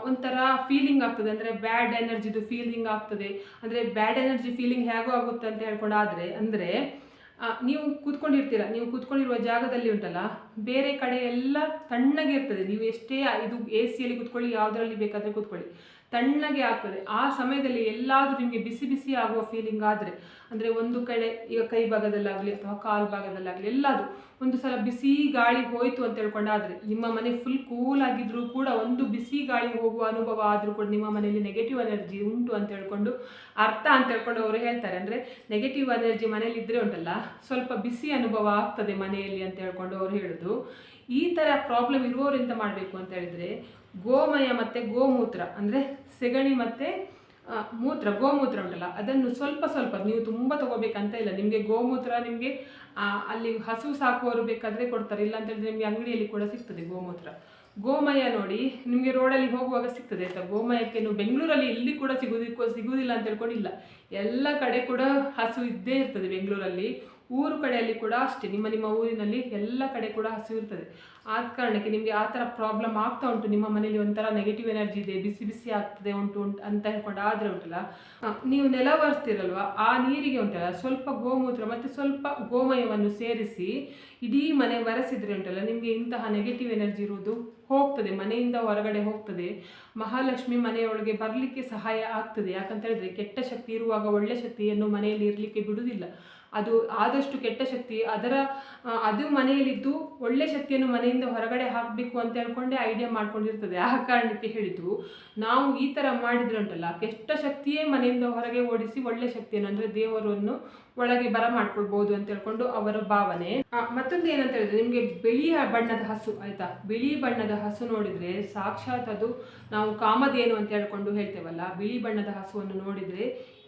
ಒಂಥರ ಫೀಲಿಂಗ್ ಆಗ್ತದೆ, ಅಂದರೆ ಬ್ಯಾಡ್ ಎನರ್ಜಿದು ಫೀಲಿಂಗ್ ಆಗ್ತದೆ. ಅಂದರೆ ಬ್ಯಾಡ್ ಎನರ್ಜಿ ಫೀಲಿಂಗ್ ಹೇಗೋ ಆಗುತ್ತೆ ಅಂತ ಹೇಳ್ಕೊಂಡು ಆದರೆ ಅಂದರೆ ನೀವು ಕೂತ್ಕೊಂಡಿರ್ತೀರ, ನೀವು ಕೂತ್ಕೊಂಡಿರುವ ಜಾಗದಲ್ಲಿ ಉಂಟಲ್ಲ, ಬೇರೆ ಕಡೆ ಎಲ್ಲ ತಣ್ಣಗೆ ಇರ್ತದೆ. ನೀವು ಎಷ್ಟೇ ಇದು ಎ ಸಿಯಲ್ಲಿ ಕೂತ್ಕೊಳ್ಳಿ, ಯಾವುದರಲ್ಲಿ ಬೇಕಾದರೆ ಕೂತ್ಕೊಳ್ಳಿ. ತಣ್ಣಗೆ ಆಗ್ತದೆ. ಆ ಸಮಯದಲ್ಲಿ ಎಲ್ಲಾದರೂ ನಿಮಗೆ ಬಿಸಿ ಬಿಸಿ ಆಗುವ ಫೀಲಿಂಗ್ ಆದರೆ, ಅಂದರೆ ಒಂದು ಕಡೆ ಈಗ ಕೈ ಭಾಗದಲ್ಲಾಗಲಿ ಅಥವಾ ಕಾಲು ಭಾಗದಲ್ಲಾಗಲಿ ಎಲ್ಲಾದರೂ ಒಂದು ಸಲ ಬಿಸಿ ಗಾಳಿ ಹೋಯಿತು ಅಂತ ಹೇಳ್ಕೊಂಡಾದರೆ ನಿಮ್ಮ ಮನೆ ಫುಲ್ ಕೂಲ್ ಆಗಿದ್ದರೂ ಕೂಡ ಒಂದು ಬಿಸಿ ಗಾಳಿ ಹೋಗುವ ಅನುಭವ ಆದರೂ ಕೂಡ ನಿಮ್ಮ ಮನೆಯಲ್ಲಿ ನೆಗೆಟಿವ್ ಎನರ್ಜಿ ಉಂಟು ಅಂತ ಹೇಳ್ಕೊಂಡು, ಅರ್ಥ ಅಂತ ಹೇಳ್ಕೊಂಡು ಅವರು ಹೇಳ್ತಾರೆ. ಅಂದರೆ ನೆಗೆಟಿವ್ ಎನರ್ಜಿ ಮನೇಲಿ ಇದ್ದರೆ ಉಂಟಲ್ಲ, ಸ್ವಲ್ಪ ಬಿಸಿ ಅನುಭವ ಆಗ್ತದೆ ಮನೆಯಲ್ಲಿ ಅಂತ ಹೇಳ್ಕೊಂಡು ಅವರು ಹೇಳೋದು. ಈ ಥರ ಪ್ರಾಬ್ಲಮ್ ಇರುವವರು ಎಂತ ಮಾಡಬೇಕು ಅಂತ ಹೇಳಿದ್ರೆ ಗೋಮಯ ಮತ್ತು ಗೋಮೂತ್ರ, ಅಂದರೆ ಸೆಗಣಿ ಮತ್ತು ಮೂತ್ರ, ಗೋಮೂತ್ರ ಉಂಟಲ್ಲ, ಅದನ್ನು ಸ್ವಲ್ಪ ಸ್ವಲ್ಪ, ನೀವು ತುಂಬ ತಗೋಬೇಕಂತ ಇಲ್ಲ. ನಿಮಗೆ ಗೋಮೂತ್ರ, ನಿಮಗೆ ಅಲ್ಲಿ ಹಸು ಸಾಕುವವರು ಬೇಕಾದರೆ ಕೊಡ್ತಾರೆ. ಇಲ್ಲ ಅಂತೇಳಿದ್ರೆ ನಿಮಗೆ ಅಂಗಡಿಯಲ್ಲಿ ಕೂಡ ಸಿಗ್ತದೆ ಗೋಮೂತ್ರ. ಗೋಮಯ ನೋಡಿ, ನಿಮಗೆ ರೋಡಲ್ಲಿ ಹೋಗುವಾಗ ಸಿಗ್ತದೆ ಆಯಿತಾ? ಗೋಮಯಕ್ಕೆ ನೀವು ಬೆಂಗಳೂರಲ್ಲಿ ಇಲ್ಲಿ ಕೂಡ ಸಿಗೋದಿಕ್ಕೋ ಸಿಗುವುದಿಲ್ಲ ಅಂತ ಹೇಳ್ಕೊಂಡಿಲ್ಲ ಎಲ್ಲ ಕಡೆ ಕೂಡ ಹಸು ಇದ್ದೇ ಇರ್ತದೆ ಬೆಂಗಳೂರಲ್ಲಿ. ಊರು ಕಡೆಯಲ್ಲಿ ಕೂಡ ಅಷ್ಟೇ, ನಿಮ್ಮ ನಿಮ್ಮ ಊರಿನಲ್ಲಿ ಎಲ್ಲ ಕಡೆ ಕೂಡ ಹಸಿವು ಇರ್ತದೆ. ಆದ ಕಾರಣಕ್ಕೆ ನಿಮಗೆ ಆ ಥರ ಪ್ರಾಬ್ಲಮ್ ಆಗ್ತಾ ಉಂಟು, ನಿಮ್ಮ ಮನೇಲಿ ಒಂಥರ ನೆಗೆಟಿವ್ ಎನರ್ಜಿ ಇದೆ, ಬಿಸಿ ಬಿಸಿ ಆಗ್ತದೆ ಉಂಟು ಉಂಟು ಅಂತ ಹೇಳ್ಕೊಂಡು ಆದರೆ ಉಂಟಲ್ಲ ನೀವು ನೆಲ ಒರೆಸ್ತಿರಲ್ವ, ಆ ನೀರಿಗೆ ಉಂಟಲ್ಲ, ಸ್ವಲ್ಪ ಗೋಮೂತ್ರ ಮತ್ತು ಸ್ವಲ್ಪ ಗೋಮಯವನ್ನು ಸೇರಿಸಿ ಇಡೀ ಮನೆ ಒರೆಸಿದ್ರೆ ಉಂಟಲ್ಲ, ನಿಮಗೆ ಇಂತಹ ನೆಗೆಟಿವ್ ಎನರ್ಜಿ ಇರುವುದು ಹೋಗ್ತದೆ, ಮನೆಯಿಂದ ಹೊರಗಡೆ ಹೋಗ್ತದೆ, ಮಹಾಲಕ್ಷ್ಮಿ ಮನೆಯೊಳಗೆ ಬರಲಿಕ್ಕೆ ಸಹಾಯ ಆಗ್ತದೆ. ಯಾಕಂತ ಹೇಳಿದ್ರೆ ಕೆಟ್ಟ ಶಕ್ತಿ ಇರುವಾಗ ಒಳ್ಳೆ ಶಕ್ತಿಯನ್ನು ಮನೆಯಲ್ಲಿ ಇರಲಿಕ್ಕೆ ಬಿಡುವುದಿಲ್ಲ. ಅದು ಆದಷ್ಟು ಕೆಟ್ಟ ಶಕ್ತಿ. ಅದರ ಅದು ಮನೆಯಲ್ಲಿದ್ದು ಒಳ್ಳೆ ಶಕ್ತಿಯನ್ನು ಮನೆಯಿಂದ ಹೊರಗಡೆ ಹಾಕಬೇಕು ಅಂತ ಹೇಳ್ಕೊಂಡೆ ಐಡಿಯಾ ಮಾಡ್ಕೊಂಡಿರ್ತದೆ. ಆ ಕಾರಣಕ್ಕೆ ಹೇಳಿದ್ದು. ನಾವು ಈ ಥರ ಮಾಡಿದ್ರೆ ಉಂಟಲ್ಲ ಕೆಟ್ಟ ಶಕ್ತಿಯೇ ಮನೆಯಿಂದ ಹೊರಗೆ ಓಡಿಸಿ ಒಳ್ಳೆ ಶಕ್ತಿಯನ್ನು, ಅಂದರೆ ದೇವರನ್ನು ಒಳಗೆ ಬರ ಮಾಡ್ಕೊಳ್ಬಹುದು ಅಂತ ಹೇಳ್ಕೊಂಡು ಅವರ ಭಾವನೆ. ಮತ್ತೊಂದು ಏನಂತ ಹೇಳಿದ್ರೆ ನಿಮಗೆ ಬಿಳಿ ಬಣ್ಣದ ಹಸು ಆಯ್ತಾ? ಬಿಳಿ ಬಣ್ಣದ ಹಸು ನೋಡಿದ್ರೆ ಸಾಕ್ಷಾತ್ ಅದು ನಾವು ಕಾಮಧೇನು ಅಂತ ಹೇಳ್ಕೊಂಡು ಹೇಳ್ತೇವಲ್ಲ, ಬಿಳಿ ಬಣ್ಣದ ಹಸುವನ್ನು ನೋಡಿದ್ರೆ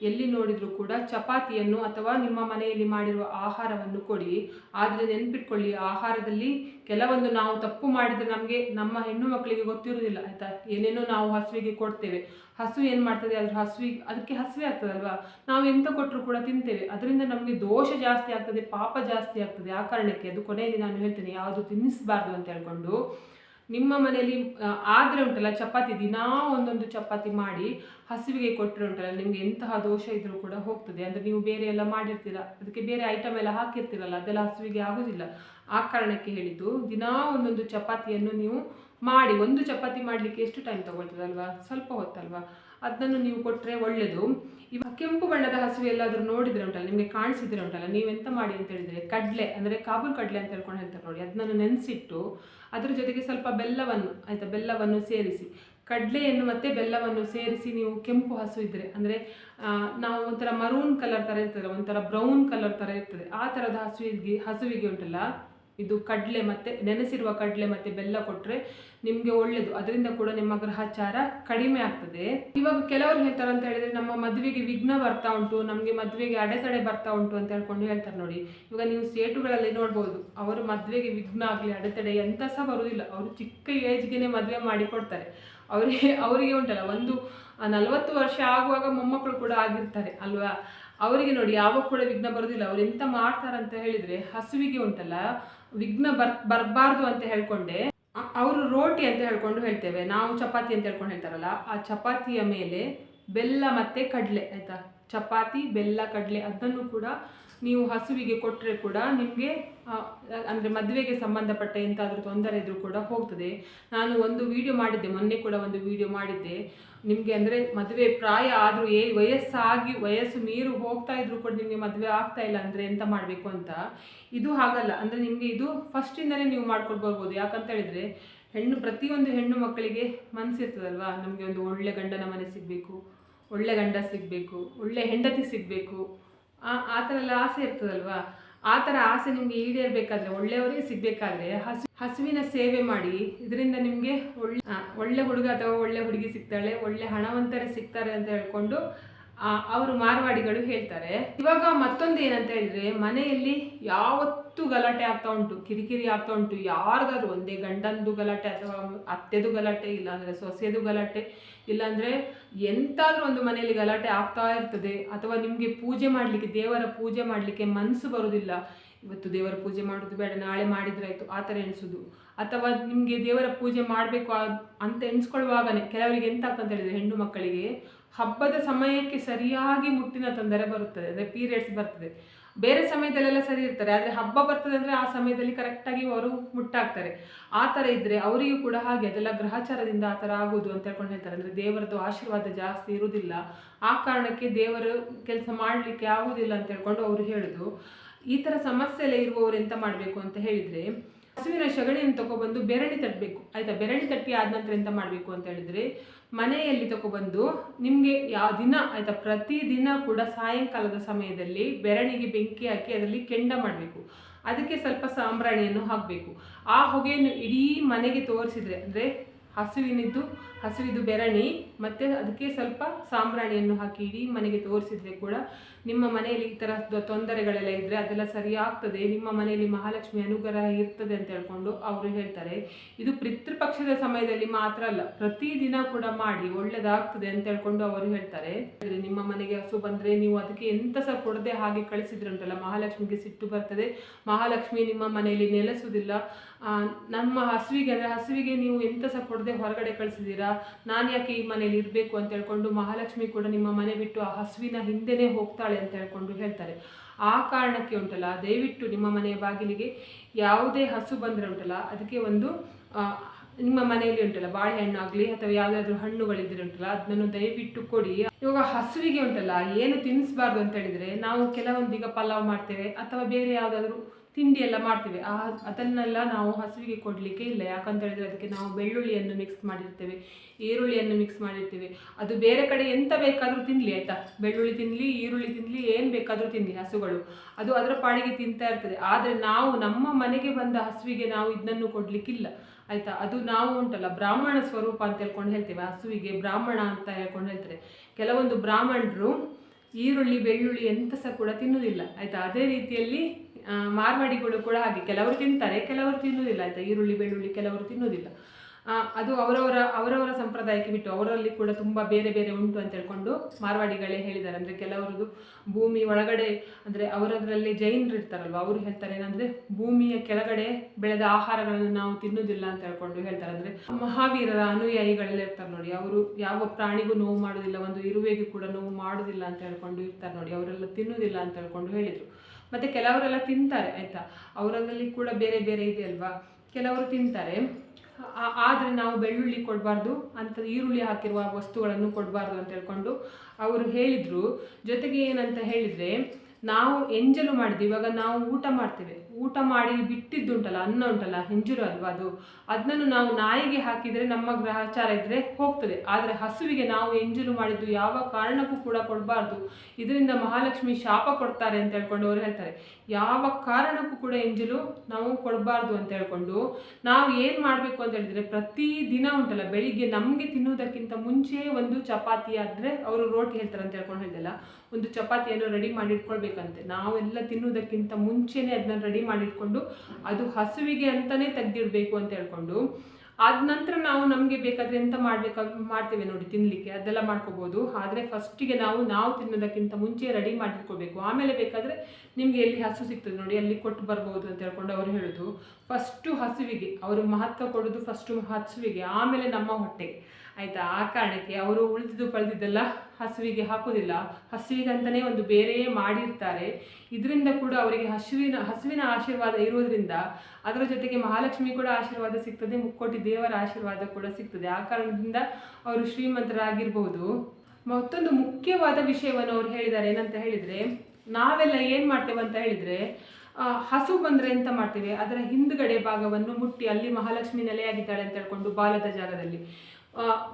ಎಲ್ಲಿ ನೋಡಿದ್ರು ಕೂಡ ಚಪಾತಿಯನ್ನು ಅಥವಾ ನಿಮ್ಮ ಮನೆಯಲ್ಲಿ ಮಾಡಿರುವ ಆಹಾರವನ್ನು ಕೊಡಿ. ಆದರೆ ನೆನ್ಪಿಟ್ಕೊಳ್ಳಿ, ಆಹಾರದಲ್ಲಿ ಕೆಲವೊಂದು ನಾವು ತಪ್ಪು ಮಾಡಿದ್ರೆ ನಮಗೆ ನಮ್ಮ ಹೆಣ್ಣು ಮಕ್ಕಳಿಗೆ ಗೊತ್ತಿರುವುದಿಲ್ಲ, ಆಯ್ತಾ? ಏನೇನೋ ನಾವು ಹಸುವಿಗೆ ಕೊಡ್ತೇವೆ. ಹಸು ಏನು ಮಾಡ್ತದೆ? ಅದ್ರ ಹಸುವಿಗೆ, ಅದಕ್ಕೆ ಹಸುವೆ ಆಗ್ತದಲ್ವಾ? ನಾವು ಎಂತ ಕೊಟ್ಟರು ಕೂಡ ತಿಂತೇವೆ. ಅದರಿಂದ ನಮಗೆ ದೋಷ ಜಾಸ್ತಿ ಆಗ್ತದೆ, ಪಾಪ ಜಾಸ್ತಿ ಆಗ್ತದೆ. ಆ ಕಾರಣಕ್ಕೆ ಅದು ಕೊನೆಯಲ್ಲಿ ನಾನು ಹೇಳ್ತೇನೆ, ಯಾವುದು ತಿನ್ನಿಸಬಾರ್ದು ಅಂತ ಹೇಳ್ಕೊಂಡು, ನಿಮ್ಮ ಮನೆಯಲ್ಲಿ ಆದ್ರೆ ಉಂಟಲ್ಲ, ಚಪಾತಿ, ದಿನಾ ಒಂದೊಂದು ಚಪಾತಿ ಮಾಡಿ ಹಸುವಿಗೆ ಕೊಟ್ಟರೆ ಉಂಟಲ್ಲ, ನಿಮಗೆ ಎಂತಹ ದೋಷ ಇದ್ರೂ ಕೂಡ ಹೋಗ್ತದೆ. ಅಂದರೆ ನೀವು ಬೇರೆ ಎಲ್ಲ ಮಾಡಿರ್ತೀರ, ಅದಕ್ಕೆ ಬೇರೆ ಐಟಮ್ ಎಲ್ಲ ಹಾಕಿರ್ತೀರಲ್ಲ, ಅದೆಲ್ಲ ಹಸುವಿಗೆ ಆಗೋದಿಲ್ಲ. ಆ ಕಾರಣಕ್ಕೆ ಹೇಳಿದ್ದು, ದಿನಾ ಒಂದೊಂದು ಚಪಾತಿಯನ್ನು ನೀವು ಮಾಡಿ, ಒಂದು ಚಪಾತಿ ಮಾಡಲಿಕ್ಕೆ ಎಷ್ಟು ಟೈಮ್ ತಗೊಳ್ತದಲ್ವಾ? ಸ್ವಲ್ಪ ಹೊತ್ತಲ್ವಾ? ಅದನ್ನು ನೀವು ಕೊಟ್ಟರೆ ಒಳ್ಳೆಯದು ಇವಾಗ ಕೆಂಪು ಬಣ್ಣದ ಹಸುವೆ ಎಲ್ಲಾದರೂ ನೋಡಿದರೆ ಉಂಟಲ್ಲ, ನಿಮಗೆ ಕಾಣಿಸಿದ್ರೆ ಉಂಟಲ್ಲ ನೀವೆಂತ ಮಾಡಿ ಅಂತ ಹೇಳಿದರೆ, ಕಡಲೆ, ಅಂದರೆ ಕಾಬೂಲ್ ಕಡಲೆ ಅಂತ ಹೇಳ್ಕೊಂಡು ಹೇಳ್ತಾರೆ ನೋಡಿ ಅದನ್ನು ನೆನೆಸಿಟ್ಟು ಅದರ ಜೊತೆಗೆ ಸ್ವಲ್ಪ ಬೆಲ್ಲವನ್ನು, ಆಯಿತಾ, ಬೆಲ್ಲವನ್ನು ಸೇರಿಸಿ. ಕಡಲೆಯನ್ನು ಮತ್ತು ಬೆಲ್ಲವನ್ನು ಸೇರಿಸಿ ನೀವು ಕೆಂಪು ಹಸು ಇದ್ದರೆ ಅಂದರೆ ನಾವು ಒಂಥರ ಮರೂನ್ ಕಲರ್ ಥರ ಇರ್ತದೆ ಒಂಥರ ಬ್ರೌನ್ ಕಲರ್ ಥರ ಇರ್ತದೆ. ಆ ಥರದ ಹಸುವಿಗೆ ಹಸುವಿಗೆ ಉಂಟಲ್ಲ? ಇದು ಕಡಲೆ ಮತ್ತು, ನೆನೆಸಿರುವ ಕಡಲೆ ಮತ್ತು ಬೆಲ್ಲ ಕೊಟ್ಟರೆ ನಿಮಗೆ ಒಳ್ಳೆಯದು ಅದರಿಂದ ಕೂಡ ನಿಮ್ಮ ಗ್ರಹಚಾರ ಕಡಿಮೆ ಆಗ್ತದೆ. ಇವಾಗ ಕೆಲವರು ಹೇಳ್ತಾರೆ ಅಂತ ಹೇಳಿದ್ರೆ ನಮ್ಮ ಮದುವೆಗೆ ವಿಘ್ನ ಬರ್ತಾ ಉಂಟು, ನಮಗೆ ಮದುವೆಗೆ ಅಡೆತಡೆ ಬರ್ತಾ ಉಂಟು ಅಂತ ಹೇಳ್ಕೊಂಡು ಹೇಳ್ತಾರೆ ನೋಡಿ. ಇವಾಗ ನೀವು ಸೇಟುಗಳಲ್ಲಿ ನೋಡ್ಬೋದು, ಅವರು ಮದುವೆಗೆ ವಿಘ್ನ ಆಗಲಿ, ಅಡೆತಡೆ ಎಂತ ಸಹ ಬರುವುದಿಲ್ಲ ಅವರು ಚಿಕ್ಕ ಏಜ್ಗೆನೆ ಮದುವೆ ಮಾಡಿ ಕೊಡ್ತಾರೆ. ಅವರಿಗೆ ಅವರಿಗೆ ಉಂಟಲ್ಲ, ಒಂದು ನಲವತ್ತು ವರ್ಷ ಆಗುವಾಗ ಮೊಮ್ಮಕ್ಕಳು ಕೂಡ ಆಗಿರ್ತಾರೆ ಅಲ್ವಾ? ಅವರಿಗೆ ನೋಡಿ, ಯಾವಾಗ ಕೂಡ ವಿಘ್ನ ಬರೋದಿಲ್ಲ. ಅವ್ರು ಎಂತ ಮಾಡ್ತಾರಂತ ಹೇಳಿದ್ರೆ ಹಸುವಿಗೆ ಉಂಟಲ್ಲ ವಿಘ್ನ ಬರ್, ಬರಬಾರ್ದು ಅಂತ ಹೇಳ್ಕೊಂಡೆ. ಅವರು ರೋಟಿ ಅಂತ ಹೇಳ್ಕೊಂಡು ಹೇಳ್ತೇವೆ. ನಾವು ಚಪಾತಿ ಅಂತ ಹೇಳ್ಕೊಂಡು ಹೇಳ್ತಾರಲ್ಲ, ಆ ಚಪಾತಿಯ ಮೇಲೆ ಬೆಲ್ಲ ಮತ್ತು ಕಡಲೆ, ಆಯಿತಾ? ಚಪಾತಿ, ಬೆಲ್ಲ, ಕಡಲೆ, ಅದನ್ನು ಕೂಡ ನೀವು ಹಸುವಿಗೆ ಕೊಟ್ಟರೆ ಕೂಡ ನಿಮಗೆ ಅಂದರೆ ಮದುವೆಗೆ ಸಂಬಂಧಪಟ್ಟ ಎಂತಾದರೂ ತೊಂದರೆ ಇದ್ದರೂ ಕೂಡ ಹೋಗ್ತದೆ. ನಾನು ಒಂದು ವಿಡಿಯೋ ಮಾಡಿದ್ದೆ, ಮೊನ್ನೆ ಕೂಡ ಒಂದು ವಿಡಿಯೋ ಮಾಡಿದ್ದೆ. ನಿಮಗೆ ಅಂದರೆ ಮದುವೆ ಪ್ರಾಯ ಆದರೂ ಏ, ವಯಸ್ಸಾಗಿ, ವಯಸ್ಸು ಮೀರು ಹೋಗ್ತಾ ಇದ್ರೂ ಕೂಡ ನಿಮಗೆ ಮದುವೆ ಆಗ್ತಾ ಇಲ್ಲ ಅಂದರೆ ಎಂತ ಮಾಡಬೇಕು ಅಂತ? ಇದು ಹಾಗಲ್ಲ, ಅಂದರೆ ನಿಮಗೆ ಇದು ಫಸ್ಟಿಂದಲೇ ನೀವು ಮಾಡ್ಕೊಂಡು ಬರ್ಬೋದು. ಯಾಕಂತ ಹೇಳಿದರೆ, ಹೆಣ್ಣು, ಪ್ರತಿಯೊಂದು ಹೆಣ್ಣು ಮಕ್ಕಳಿಗೆ ಮನಸ್ಸಿರ್ತದಲ್ವ ನಮಗೆ ಒಂದು ಒಳ್ಳೆ ಗಂಡನ ಮನೆ ಸಿಗಬೇಕು, ಒಳ್ಳೆ ಗಂಡ ಸಿಗಬೇಕು, ಒಳ್ಳೆ ಹೆಂಡತಿ ಸಿಗಬೇಕು. ಆ ಥರ ಎಲ್ಲ ಆಸೆ ಇರ್ತದಲ್ವಾ? ಆ ಥರ ಆಸೆ ನಿಮಗೆ ಈಡೇರಬೇಕಾದ್ರೆ, ಒಳ್ಳೆಯವರಿಗೆ ಸಿಗಬೇಕಾದ್ರೆ ಹಸು, ಹಸುವಿನ ಸೇವೆ ಮಾಡಿ, ಇದರಿಂದ ನಿಮಗೆ ಒಳ್ಳೆ ಒಳ್ಳೆ ಹುಡುಗ ಅಥವಾ ಒಳ್ಳೆ ಹುಡುಗಿ ಸಿಗ್ತಾಳೆ, ಒಳ್ಳೆ ಹಣವಂತರೇ ಸಿಗ್ತಾರೆ ಅಂತ ಹೇಳ್ಕೊಂಡು ಅವರು ಮಾರ್ವಾಡಿಗಳು ಹೇಳ್ತಾರೆ. ಇವಾಗ ಮತ್ತೊಂದು ಏನಂತ ಹೇಳಿದ್ರೆ, ಮನೆಯಲ್ಲಿ ಯಾವತ್ತೂ ಗಲಾಟೆ ಆಗ್ತಾ ಉಂಟು, ಕಿರಿಕಿರಿ ಆಗ್ತಾ ಉಂಟು. ಯಾರಿಗಾದ್ರೂ ಒಂದೇ ಗಂಡಂದು ಗಲಾಟೆ ಅಥವಾ ಅತ್ತೆದು ಗಲಾಟೆ, ಇಲ್ಲಾಂದ್ರೆ ಸೊಸೆದು ಗಲಾಟೆ, ಇಲ್ಲಾಂದ್ರೆ ಎಂತಾದ್ರೂ ಒಂದು ಮನೆಯಲ್ಲಿ ಗಲಾಟೆ ಆಗ್ತಾ ಇರ್ತದೆ. ಅಥವಾ ನಿಮಗೆ ಪೂಜೆ ಮಾಡಲಿಕ್ಕೆ, ದೇವರ ಪೂಜೆ ಮಾಡಲಿಕ್ಕೆ ಮನಸ್ಸು ಬರೋದಿಲ್ಲ. ಇವತ್ತು ದೇವರ ಪೂಜೆ ಮಾಡೋದು ಬೇಡ, ನಾಳೆ ಮಾಡಿದ್ರಾಯ್ತು, ಆ ಥರ ಎಣಿಸೋದು. ಅಥವಾ ನಿಮಗೆ ದೇವರ ಪೂಜೆ ಮಾಡಬೇಕು ಅಂತ ಎಣಿಸ್ಕೊಳ್ಳುವಾಗನೇ, ಕೆಲವರಿಗೆ ಎಂತ ಅಂತ ಹೇಳಿದ್ರೆ, ಹೆಣ್ಣು ಮಕ್ಕಳಿಗೆ ಹಬ್ಬದ ಸಮಯಕ್ಕೆ ಸರಿಯಾಗಿ ಮುಟ್ಟಿನ ತೊಂದರೆ ಬರುತ್ತದೆ, ಅಂದರೆ ಪೀರಿಯಡ್ಸ್ ಬರ್ತದೆ. ಬೇರೆ ಸಮಯದಲ್ಲೆಲ್ಲ ಸರಿ ಇರ್ತಾರೆ, ಆದರೆ ಹಬ್ಬ ಬರ್ತದೆ ಅಂದರೆ ಆ ಸಮಯದಲ್ಲಿ ಕರೆಕ್ಟಾಗಿ ಅವರು ಮುಟ್ಟಾಗ್ತಾರೆ. ಆ ಥರ ಇದ್ದರೆ ಅವರಿಗೂ ಕೂಡ ಹಾಗೆ, ಅದೆಲ್ಲ ಗ್ರಹಚಾರದಿಂದ ಆ ಥರ ಆಗೋದು ಅಂತ ಹೇಳ್ಕೊಂಡು ಹೇಳ್ತಾರೆ. ಅಂದರೆ ದೇವರದ್ದು ಆಶೀರ್ವಾದ ಜಾಸ್ತಿ ಇರುವುದಿಲ್ಲ. ಆ ಕಾರಣಕ್ಕೆ ದೇವರು ಕೆಲಸ ಮಾಡಲಿಕ್ಕೆ ಆಗುವುದಿಲ್ಲ ಅಂತ ಹೇಳ್ಕೊಂಡು ಅವರು ಹೇಳಿದ್ರು ಈ ಥರ ಸಮಸ್ಯೆ ಎಲ್ಲ ಇರುವವರು ಎಂತ ಮಾಡಬೇಕು ಅಂತ ಹೇಳಿದರೆ, ಹಸುವಿನ ಸಗಣಿಯನ್ನು ತಗೊಬಂದು ಬೆರಣಿ ತಟ್ಟಬೇಕು. ಆಯಿತಾ? ಬೆರಣಿ ತಟ್ಟಿ ಆದ ನಂತರ ಎಂತ ಮಾಡಬೇಕು ಅಂತ ಹೇಳಿದರೆ ಮನೆಯಲ್ಲಿ ತಗೊಬಂದು ನಿಮಗೆ ಯಾವ ದಿನ ಆಯಿತಾ ಪ್ರತಿದಿನ ಕೂಡ ಸಾಯಂಕಾಲದ ಸಮಯದಲ್ಲಿ ಬೆರಣಿಗೆ ಬೆಂಕಿ ಹಾಕಿ ಅದರಲ್ಲಿ ಕೆಂಡ ಮಾಡಬೇಕು. ಅದಕ್ಕೆ ಸ್ವಲ್ಪ ಸಾಂಬ್ರಾಣಿಯನ್ನು ಹಾಕಬೇಕು. ಆ ಹೊಗೆಯನ್ನು ಇಡೀ ಮನೆಗೆ ತೋರಿಸಿದ್ರೆ, ಅಂದರೆ ಹಸುವಿನಿದ್ದು, ಹಸುವಿದು ಬೆರಣಿ ಮತ್ತು ಅದಕ್ಕೆ ಸ್ವಲ್ಪ ಸಾಂಬ್ರಾಣಿಯನ್ನು ಹಾಕಿ ಇಡೀ ಮನೆಗೆ ತೋರಿಸಿದ್ರೆ ಕೂಡ ನಿಮ್ಮ ಮನೆಯಲ್ಲಿ ಈ ಥರ ತೊಂದರೆಗಳೆಲ್ಲ ಇದ್ದರೆ ಅದೆಲ್ಲ ಸರಿಯಾಗ್ತದೆ. ನಿಮ್ಮ ಮನೆಯಲ್ಲಿ ಮಹಾಲಕ್ಷ್ಮಿ ಅನುಗ್ರಹ ಇರ್ತದೆ ಅಂತ ಹೇಳ್ಕೊಂಡು ಅವರು ಹೇಳ್ತಾರೆ. ಇದು ಪಿತೃಪಕ್ಷದ ಸಮಯದಲ್ಲಿ ಮಾತ್ರ ಅಲ್ಲ, ಪ್ರತಿದಿನ ಕೂಡ ಮಾಡಿ ಒಳ್ಳೇದಾಗ್ತದೆ ಅಂತ ಹೇಳ್ಕೊಂಡು ಅವರು ಹೇಳ್ತಾರೆ. ನಿಮ್ಮ ಮನೆಗೆ ಹಸು ಬಂದರೆ ನೀವು ಅದಕ್ಕೆ ಎಂತ ಸಹ ಕೊಡದೆ ಹಾಗೆ ಕಳಿಸಿದ್ರೆ ಉಂಟಲ್ಲ, ಮಹಾಲಕ್ಷ್ಮಿಗೆ ಸಿಟ್ಟು ಬರ್ತದೆ. ಮಹಾಲಕ್ಷ್ಮಿ ನಿಮ್ಮ ಮನೆಯಲ್ಲಿ ನೆಲೆಸುವುದಿಲ್ಲ. ನಮ್ಮ ಹಸುವಿಗೆ ಅಂದರೆ ಹಸುವಿಗೆ ನೀವು ಎಂತ ಸಹ ಕೊಡದೆ ಹೊರಗಡೆ ಕಳಿಸಿದ್ದೀರಾ? ನಾನು ಯಾಕೆ ಈ ಮನೇಲಿ ಇರಬೇಕು ಅಂತ ಹೇಳ್ಕೊಂಡು ಮಹಾಲಕ್ಷ್ಮಿ ಕೂಡ ನಿಮ್ಮ ಮನೆ ಬಿಟ್ಟು ಆ ಹಸುವಿನ ಹಿಂದೆನೇ ಹೋಗ್ತಾಳೆ ಅಂತ ಹೇಳ್ಕೊಂಡು ಹೇಳ್ತಾರೆ. ಆ ಕಾರಣಕ್ಕೆ ಉಂಟಲ್ಲ, ದಯವಿಟ್ಟು ನಿಮ್ಮ ಮನೆಯ ಬಾಗಿಲಿಗೆ ಯಾವುದೇ ಹಸು ಬಂದರೆ ಉಂಟಲ್ಲ, ಅದಕ್ಕೆ ಒಂದು ನಿಮ್ಮ ಮನೆಯಲ್ಲಿ ಉಂಟಲ್ಲ, ಬಾಳೆಹಣ್ಣು ಆಗಲಿ ಅಥವಾ ಯಾವುದಾದ್ರೂ ಹಣ್ಣುಗಳಿದ್ರೆ ಉಂಟಲ್ಲ, ಅದನ್ನು ದಯವಿಟ್ಟು ಕೊಡಿ. ಇವಾಗ ಹಸುವಿಗೆ ಉಂಟಲ್ಲ, ಏನು ತಿನ್ನಿಸ್ಬಾರ್ದು ಅಂತ ಹೇಳಿದ್ರೆ ನಾವು ಕೆಲವೊಂದು ಈಗ ಪಲಾವ್ ಮಾಡ್ತೇವೆ ಅಥವಾ ಬೇರೆ ಯಾವುದಾದ್ರೂ ತಿಂಡಿ ಎಲ್ಲ ಮಾಡ್ತೇವೆ. ಆ ಅದನ್ನೆಲ್ಲ ನಾವು ಹಸುವಿಗೆ ಕೊಡಲಿಕ್ಕೆ ಇಲ್ಲ. ಯಾಕಂತ ಹೇಳಿದ್ರೆ ಅದಕ್ಕೆ ನಾವು ಬೆಳ್ಳುಳ್ಳಿಯನ್ನು ಮಿಕ್ಸ್ ಮಾಡಿರ್ತೇವೆ. ಈರುಳ್ಳಿಯನ್ನು ಮಿಕ್ಸ್ ಮಾಡಿರ್ತೇವೆ. ಅದು ಬೇರೆ ಕಡೆ ಎಂತ ಬೇಕಾದರೂ ತಿನ್ನಲಿ ಆಯಿತಾ? ಬೆಳ್ಳುಳ್ಳಿ ತಿನ್ನಲಿ ಈರುಳ್ಳಿ ತಿನ್ನಲಿ ಏನು ಬೇಕಾದರೂ ತಿನ್ನಲಿ ಹಸುಗಳು. ಅದು ಅದರ ಪಾಡಿಗೆ ತಿಂತಾ ಇರ್ತದೆ. ಆದರೆ ನಾವು ನಮ್ಮ ಮನೆಗೆ ಬಂದ ಹಸುವಿಗೆ ನಾವು ಇದನ್ನು ಕೊಡಲಿಕ್ಕಿಲ್ಲ, ಆಯಿತಾ? ಅದು ನಾವು ಉಂಟಲ್ಲ, ಬ್ರಾಹ್ಮಣ ಸ್ವರೂಪ ಅಂತ ಹೇಳ್ಕೊಂಡು ಹೇಳ್ತೇವೆ. ಹಸುವಿಗೆ ಬ್ರಾಹ್ಮಣ ಅಂತ ಹೇಳ್ಕೊಂಡು ಹೇಳ್ತಾರೆ ಕೆಲವೊಂದು ಬ್ರಾಹ್ಮಣರು ಈರುಳ್ಳಿ, ಬೆಳ್ಳುಳ್ಳಿ ಎಂತ ಸಹ ಕೂಡ ತಿನ್ನುವುದಿಲ್ಲ ಆಯಿತಾ? ಅದೇ ರೀತಿಯಲ್ಲಿ ಮಾರ್ವಾಡಿಗಳು ಕೂಡ ಹಾಗೆ. ಕೆಲವರು ತಿಂತಾರೆ ಕೆಲವರು ತಿನ್ನುವುದಿಲ್ಲ ಆಯಿತಾ? ಈರುಳ್ಳಿ ಬೆಳ್ಳುಳ್ಳಿ ಕೆಲವರು ತಿನ್ನುವುದಿಲ್ಲ. ಆ, ಅದು ಅವರವರ ಅವರವರ ಸಂಪ್ರದಾಯಕ್ಕೆ ಬಿಟ್ಟು ಅವರಲ್ಲಿ ಕೂಡ ತುಂಬ ಬೇರೆ ಬೇರೆ ಉಂಟು ಅಂತ ಹೇಳ್ಕೊಂಡು ಮಾರ್ವಾಡಿಗಳೇ ಹೇಳಿದ್ದಾರೆ. ಅಂದರೆ ಕೆಲವರದು ಭೂಮಿ ಒಳಗಡೆ ಅಂದರೆ ಅವರದರಲ್ಲಿ ಜೈನರು ಇರ್ತಾರಲ್ವ ಅವರು ಹೇಳ್ತಾರೆ ಏನಂದರೆ ಭೂಮಿಯ ಕೆಳಗಡೆ ಬೆಳೆದ ಆಹಾರಗಳನ್ನು ನಾವು ತಿನ್ನೋದಿಲ್ಲ ಅಂತ ಹೇಳ್ಕೊಂಡು ಹೇಳ್ತಾರೆ. ಅಂದರೆ ಮಹಾವೀರರ ಅನುಯಾಯಿಗಳೆಲ್ಲ ಇರ್ತಾರೆ ನೋಡಿ. ಅವರು ಯಾವ ಪ್ರಾಣಿಗೂ ನೋವು ಮಾಡೋದಿಲ್ಲ ಒಂದು ಇರುವೆಗೂ ಕೂಡ ನೋವು ಮಾಡೋದಿಲ್ಲ ಅಂತ ಹೇಳ್ಕೊಂಡು ಇರ್ತಾರೆ ನೋಡಿ. ಅವರೆಲ್ಲ ತಿನ್ನೋದಿಲ್ಲ ಅಂತ ಹೇಳ್ಕೊಂಡು ಹೇಳಿದರು. ಮತ್ತು ಕೆಲವರೆಲ್ಲ ತಿಂತಾರೆ, ಆಯಿತಾ? ಅವರಲ್ಲಿ ಕೂಡ ಬೇರೆ ಬೇರೆ ಇದೆ ಅಲ್ವಾ? ಕೆಲವರು ತಿಂತಾರೆ. ಆದರೆ ನಾವು ಬೆಳ್ಳುಳ್ಳಿ ಕೊಡಬಾರ್ದು ಅಂತ, ಈರುಳ್ಳಿ ಹಾಕಿರುವ ವಸ್ತುಗಳನ್ನು ಕೊಡಬಾರ್ದು ಅಂತ ಹೇಳ್ಕೊಂಡು ಅವರು ಹೇಳಿದರು. ಜೊತೆಗೆ ಏನಂತ ಹೇಳಿದರೆ, ನಾವು ಎಂಜಲು ಮಾಡಿದ್ವಿ ಇವಾಗ ನಾವು ಊಟ ಮಾಡ್ತೇವೆ. ಊಟ ಮಾಡಿ ಬಿಟ್ಟಿದ್ದುಂಟಲ್ಲ, ಅನ್ನ ಉಂಟಲ್ಲ, ಹಿಂಜುರು ಅಲ್ವಾ ಅದು? ಅದನ್ನು ನಾವು ನಾಯಿಗೆ ಹಾಕಿದರೆ ನಮ್ಮ ಗ್ರಹಚಾರ ಇದ್ದರೆ ಹೋಗ್ತದೆ. ಆದರೆ ಹಸುವಿಗೆ ನಾವು ಎಂಜಲು ಮಾಡಿದ್ದು ಯಾವ ಕಾರಣಕ್ಕೂ ಕೂಡ ಕೊಡಬಾರ್ದು. ಇದರಿಂದ ಮಹಾಲಕ್ಷ್ಮಿ ಶಾಪ ಕೊಡ್ತಾರೆ ಅಂತ ಹೇಳ್ಕೊಂಡು ಅವರು ಹೇಳ್ತಾರೆ. ಯಾವ ಕಾರಣಕ್ಕೂ ಕೂಡ ಎಂಜಲು ನಾವು ಕೊಡಬಾರ್ದು ಅಂತ ಹೇಳ್ಕೊಂಡು ನಾವು ಏನು ಮಾಡಬೇಕು ಅಂತ ಹೇಳಿದರೆ ಪ್ರತಿ ದಿನ ಉಂಟಲ್ಲ, ಬೆಳಿಗ್ಗೆ ನಮಗೆ ತಿನ್ನುವುದಕ್ಕಿಂತ ಮುಂಚೆ ಒಂದು ಚಪಾತಿ ಆದರೆ ಅವರು ರೋಟಿ ಹೇಳ್ತಾರೆ ಅಂತ ಹೇಳ್ಕೊಂಡು ಹೇಳಿದಲ್ಲ, ಒಂದು ಚಪಾತಿಯನ್ನು ರೆಡಿ ಮಾಡಿ ಇಟ್ಕೊಳ್ಬೇಕಂತೆ. ನಾವೆಲ್ಲ ತಿನ್ನುವುದಕ್ಕಿಂತ ಮುಂಚೆನೇ ಅದನ್ನ ರೆಡಿ ಮಾಡಿಟ್ಕೊಂಡು, ಅದು ಹಸುವಿಗೆ ಅಂತಲೇ ತೆಗ್ದಿಡಬೇಕು ಅಂತ ಹೇಳ್ಕೊಂಡು, ಆದ ನಂತರ ನಾವು ನಮಗೆ ಬೇಕಾದರೆ ಎಂತ ಮಾಡಬೇಕು, ಮಾಡ್ತೇವೆ ನೋಡಿ ತಿನ್ನಲಿಕ್ಕೆ ಅದೆಲ್ಲ ಮಾಡ್ಕೋಬೋದು. ಆದರೆ ಫಸ್ಟಿಗೆ ನಾವು ನಾವು ತಿನ್ನೋದಕ್ಕಿಂತ ಮುಂಚೆ ರೆಡಿ ಮಾಡಿಟ್ಕೋಬೇಕು. ಆಮೇಲೆ ಬೇಕಾದರೆ ನಿಮಗೆ ಎಲ್ಲಿ ಹಸು ಸಿಗ್ತದೆ ನೋಡಿ ಅಲ್ಲಿ ಕೊಟ್ಟು ಬರ್ಬೋದು ಅಂತ ಹೇಳ್ಕೊಂಡು ಅವರು ಹೇಳೋದು. ಫಸ್ಟು ಹಸುವಿಗೆ, ಅವರು ಮಹತ್ವ ಕೊಡೋದು ಫಸ್ಟು ಹಸುವಿಗೆ, ಆಮೇಲೆ ನಮ್ಮ ಹೊಟ್ಟೆಗೆ. ಆಯಿತಾ? ಆ ಕಾರಣಕ್ಕೆ ಅವರು ಉಳಿದಿದ್ದು ಕಳೆದಿದ್ದೆಲ್ಲ ಹಸುವಿಗೆ ಹಾಕೋದಿಲ್ಲ ಹಸುವಿಗೆ ಅಂತಲೇ ಒಂದು ಬೇರೆಯೇ ಮಾಡಿರ್ತಾರೆ. ಇದರಿಂದ ಕೂಡ ಅವರಿಗೆ ಹಸುವಿನ ಹಸುವಿನ ಆಶೀರ್ವಾದ ಇರೋದ್ರಿಂದ ಅದರ ಜೊತೆಗೆ ಮಹಾಲಕ್ಷ್ಮಿ ಕೂಡ ಆಶೀರ್ವಾದ ಸಿಗ್ತದೆ, ಮುಕ್ಕೋಟಿ ದೇವರ ಆಶೀರ್ವಾದ ಕೂಡ ಸಿಗ್ತದೆ. ಆ ಕಾರಣದಿಂದ ಅವರು ಶ್ರೀಮಂತರಾಗಿರ್ಬೋದು. ಮತ್ತೊಂದು ಮುಖ್ಯವಾದ ವಿಷಯವನ್ನು ಅವ್ರು ಹೇಳಿದ್ದಾರೆ. ಏನಂತ ಹೇಳಿದರೆ, ನಾವೆಲ್ಲ ಏನು ಮಾಡ್ತೇವೆ ಅಂತ ಹೇಳಿದರೆ ಹಸು ಬಂದರೆ ಎಂತ ಮಾಡ್ತೇವೆ? ಅದರ ಹಿಂದುಗಡೆ ಭಾಗವನ್ನು ಮುಟ್ಟಿ ಅಲ್ಲಿ ಮಹಾಲಕ್ಷ್ಮಿ ನೆಲೆಯಾಗಿದ್ದಾಳೆ ಅಂತ ಹೇಳ್ಕೊಂಡು ಬಾಲದ ಜಾಗದಲ್ಲಿ.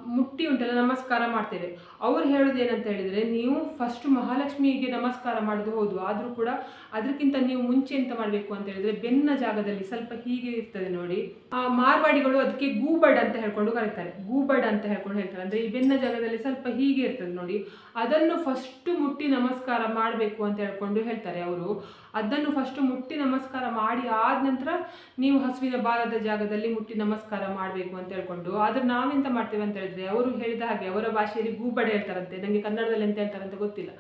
ಮುಟ್ಟಿ ಉಂಟಲ್ಲ, ನಮಸ್ಕಾರ ಮಾಡ್ತೇವೆ. ಅವ್ರು ಹೇಳೋದು ಏನಂತ ಹೇಳಿದರೆ, ನೀವು ಫಸ್ಟ್ ಮಹಾಲಕ್ಷ್ಮಿಗೆ ನಮಸ್ಕಾರ ಮಾಡೋದು ಹೌದು ಆದರೂ ಕೂಡ ಅದಕ್ಕಿಂತ ನೀವು ಮುಂಚೆ ಎಂತ ಮಾಡಬೇಕು ಅಂತ ಹೇಳಿದ್ರೆ, ಬೆನ್ನ ಜಾಗದಲ್ಲಿ ಸ್ವಲ್ಪ ಹೀಗೆ ಇರ್ತದೆ ನೋಡಿ. ಆ, ಮಾರ್ವಾಡಿಗಳು ಅದಕ್ಕೆ ಗೂಬಡ್ ಅಂತ ಹೇಳ್ಕೊಂಡು ಕರೀತಾರೆ. ಗೂಬಡ್ ಅಂತ ಹೇಳ್ಕೊಂಡು ಹೇಳ್ತಾರೆ. ಅಂದರೆ ಈ ಬೆನ್ನ ಜಾಗದಲ್ಲಿ ಸ್ವಲ್ಪ ಹೀಗೆ ಇರ್ತದೆ ನೋಡಿ. ಅದನ್ನು ಫಸ್ಟ್ ಮುಟ್ಟಿ ನಮಸ್ಕಾರ ಮಾಡಬೇಕು ಅಂತ ಹೇಳ್ಕೊಂಡು ಹೇಳ್ತಾರೆ ಅವರು. ಅದನ್ನು ಫಸ್ಟ್ ಮುಟ್ಟಿ ನಮಸ್ಕಾರ ಮಾಡಿ ಆದ ನಂತರ ನೀವು ಹಸುವಿನ ಬಾಲದ ಜಾಗದಲ್ಲಿ ಮುಟ್ಟಿ ನಮಸ್ಕಾರ ಮಾಡಬೇಕು ಅಂತ ಹೇಳ್ಕೊಂಡು. ಆದರೆ ನಾವೆಂತ ಮಾಡ್ತೇವೆ? ಅಂತ ಹೇಳಿದ್ರೆ, ಅವರು ಹೇಳಿದ ಹಾಗೆ ಅವರ ಭಾಷೆಯಲ್ಲಿ ಗೂಬಡ ಹೇಳ್ತಾರಂತೆ. ನನಗೆ ಕನ್ನಡದಲ್ಲಿ ಎಂತ ಹೇಳ್ತಾರಂತ ಗೊತ್ತಿಲ್ಲ.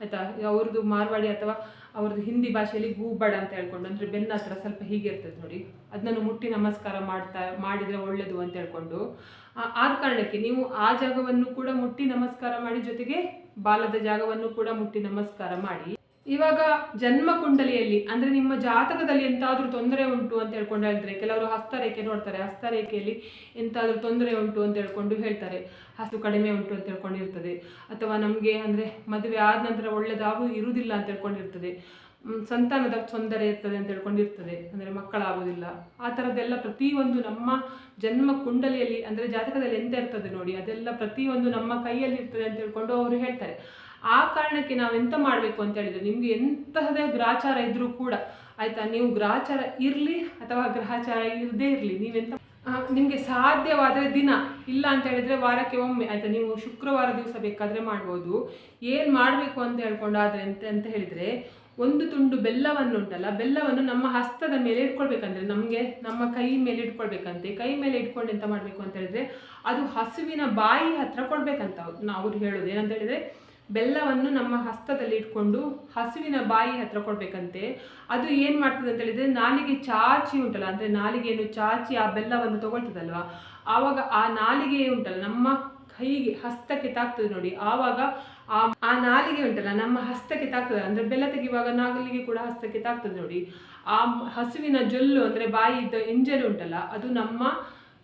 ಆಯ್ತಾ? ಅವ್ರದ್ದು ಮಾರ್ವಾಡಿ ಅಥವಾ ಅವ್ರದ್ದು ಹಿಂದಿ ಭಾಷೆಯಲ್ಲಿ ಗೂಬಡ ಅಂತ ಹೇಳ್ಕೊಂಡು, ಅಂದರೆ ಬೆನ್ನ ಹತ್ರ ಸ್ವಲ್ಪ ಹೀಗೆ ಇರ್ತದೆ ನೋಡಿ. ಅದನ್ನು ಮುಟ್ಟಿ ನಮಸ್ಕಾರ ಮಾಡ್ತಾ, ಮಾಡಿದರೆ ಒಳ್ಳೆಯದು ಅಂತ ಹೇಳ್ಕೊಂಡು, ಆ- ಕಾರಣಕ್ಕೆ ನೀವು ಆ ಜಾಗವನ್ನು ಕೂಡ ಮುಟ್ಟಿ ನಮಸ್ಕಾರ ಮಾಡಿ, ಜೊತೆಗೆ ಬಾಲದ ಜಾಗವನ್ನು ಕೂಡ ಮುಟ್ಟಿ ನಮಸ್ಕಾರ ಮಾಡಿ. ಇವಾಗ ಜನ್ಮ ಕುಂಡಲಿಯಲ್ಲಿ, ಅಂದ್ರೆ ನಿಮ್ಮ ಜಾತಕದಲ್ಲಿ ಎಂತಾದ್ರೂ ತೊಂದರೆ ಉಂಟು ಅಂತ ಹೇಳ್ಕೊಂಡು ಹೇಳಿದ್ರೆ ಕೆಲವರು ಹಸ್ತರೇಖೆ ನೋಡ್ತಾರೆ, ಹಸ್ತರೇಖೆಯಲ್ಲಿ ಎಂತಾದ್ರೂ ತೊಂದರೆ ಉಂಟು ಅಂತ ಹೇಳ್ಕೊಂಡು ಹೇಳ್ತಾರೆ. ಹಸು ಕಡಿಮೆ ಉಂಟು ಅಂತ ಹೇಳ್ಕೊಂಡಿರ್ತದೆ. ಅಥವಾ ನಮಗೆ ಅಂದ್ರೆ ಮದುವೆ ಆದ ನಂತರ ಒಳ್ಳೇದಾಗು ಇರುವುದಿಲ್ಲ ಅಂತ ಹೇಳ್ಕೊಂಡಿರ್ತದೆ. ಸಂತಾನದ ತೊಂದರೆ ಇರ್ತದೆ ಅಂತ ಹೇಳ್ಕೊಂಡಿರ್ತದೆ. ಅಂದರೆ ಮಕ್ಕಳಾಗೋದಿಲ್ಲ ಆ ಥರದ್ದೆಲ್ಲ ಪ್ರತಿಯೊಂದು ನಮ್ಮ ಜನ್ಮ ಕುಂಡಲಿಯಲ್ಲಿ, ಅಂದರೆ ಜಾತಕದಲ್ಲಿ ಎಂತ ಇರ್ತದೆ ನೋಡಿ, ಅದೆಲ್ಲ ಪ್ರತಿಯೊಂದು ನಮ್ಮ ಕೈಯಲ್ಲಿ ಇರ್ತದೆ ಅಂತ ಹೇಳ್ಕೊಂಡು ಅವರು ಹೇಳ್ತಾರೆ. ಆ ಕಾರಣಕ್ಕೆ ನಾವು ಎಂತ ಮಾಡಬೇಕು ಅಂತ ಹೇಳಿದ್ರೆ ನಿಮಗೆ ಎಂತಹದೇ ಗ್ರಾಚಾರ ಇದ್ರೂ ಕೂಡ, ಆಯಿತಾ? ನೀವು ಗ್ರಾಚಾರ ಇರಲಿ ಅಥವಾ ಗ್ರಹಚಾರ ಇರದೇ ಇರಲಿ ನೀವೆಂತ ನಿಮಗೆ ಸಾಧ್ಯವಾದರೆ ದಿನ, ಇಲ್ಲ ಅಂತ ಹೇಳಿದರೆ ವಾರಕ್ಕೆ ಒಮ್ಮೆ, ಆಯಿತಾ? ನೀವು ಶುಕ್ರವಾರ ದಿವಸ ಬೇಕಾದರೆ ಮಾಡ್ಬೋದು. ಏನು ಮಾಡಬೇಕು ಅಂತ ಹೇಳ್ಕೊಂಡಾದ್ರೆ ಅಂತ ಅಂತ ಹೇಳಿದರೆ ಒಂದು ತುಂಡು ಬೆಲ್ಲವನ್ನು ಉಂಟಲ್ಲ ಬೆಲ್ಲವನ್ನು ನಮ್ಮ ಹಸ್ತದ ಮೇಲೆ ಇಟ್ಕೊಳ್ಬೇಕಂದ್ರೆ ನಮಗೆ ನಮ್ಮ ಕೈ ಮೇಲೆ ಇಟ್ಕೊಳ್ಬೇಕಂತೆ. ಕೈ ಮೇಲೆ ಇಟ್ಕೊಂಡು ಎಂತ ಮಾಡಬೇಕು ಅಂತ ಹೇಳಿದ್ರೆ ಅದು ಹಸುವಿನ ಬಾಯಿ ಹತ್ರ ಕೊಡ್ಬೇಕಂತ ನಾವು ಹೇಳೋದು. ಏನಂತ ಹೇಳಿದ್ರೆ ಬೆಲ್ಲವನ್ನು ನಮ್ಮ ಹಸ್ತದಲ್ಲಿ ಇಟ್ಕೊಂಡು ಹಸುವಿನ ಬಾಯಿ ಹತ್ರ ಕೊಡ್ಬೇಕಂತೆ. ಅದು ಏನು ಮಾಡ್ತದೆ ಅಂತ ಹೇಳಿದ್ರೆ ನಾಲಿಗೆ ಚಾಚಿ ಉಂಟಲ್ಲ, ಅಂದರೆ ನಾಲಿಗೆಯನ್ನು ಚಾಚಿ ಆ ಬೆಲ್ಲವನ್ನು ತಗೊಳ್ತದಲ್ವಾ? ಆವಾಗ ಆ ನಾಲಿಗೆ ಉಂಟಲ್ಲ, ನಮ್ಮ ಕೈಗೆ ಹಸ್ತಕ್ಕೆ ತಾಗ್ತದೆ ನೋಡಿ. ಆವಾಗ ಆ ಆ ನಾಲಿಗೆ ಉಂಟಲ್ಲ, ನಮ್ಮ ಹಸ್ತಕ್ಕೆ ತಾಗ್ತದೆ. ಅಂದರೆ ಬೆಲ್ಲ ತೆಗೆಯುವಾಗ ನಾಲಿಗೆ ಕೂಡ ಹಸ್ತಕ್ಕೆ ತಾಗ್ತದೆ ನೋಡಿ. ಆ ಹಸುವಿನ ಜೊಲ್ಲು, ಅಂದರೆ ಬಾಯಿ ಇದ್ದ ಎಂಜಲು ಉಂಟಲ್ಲ, ಅದು ನಮ್ಮ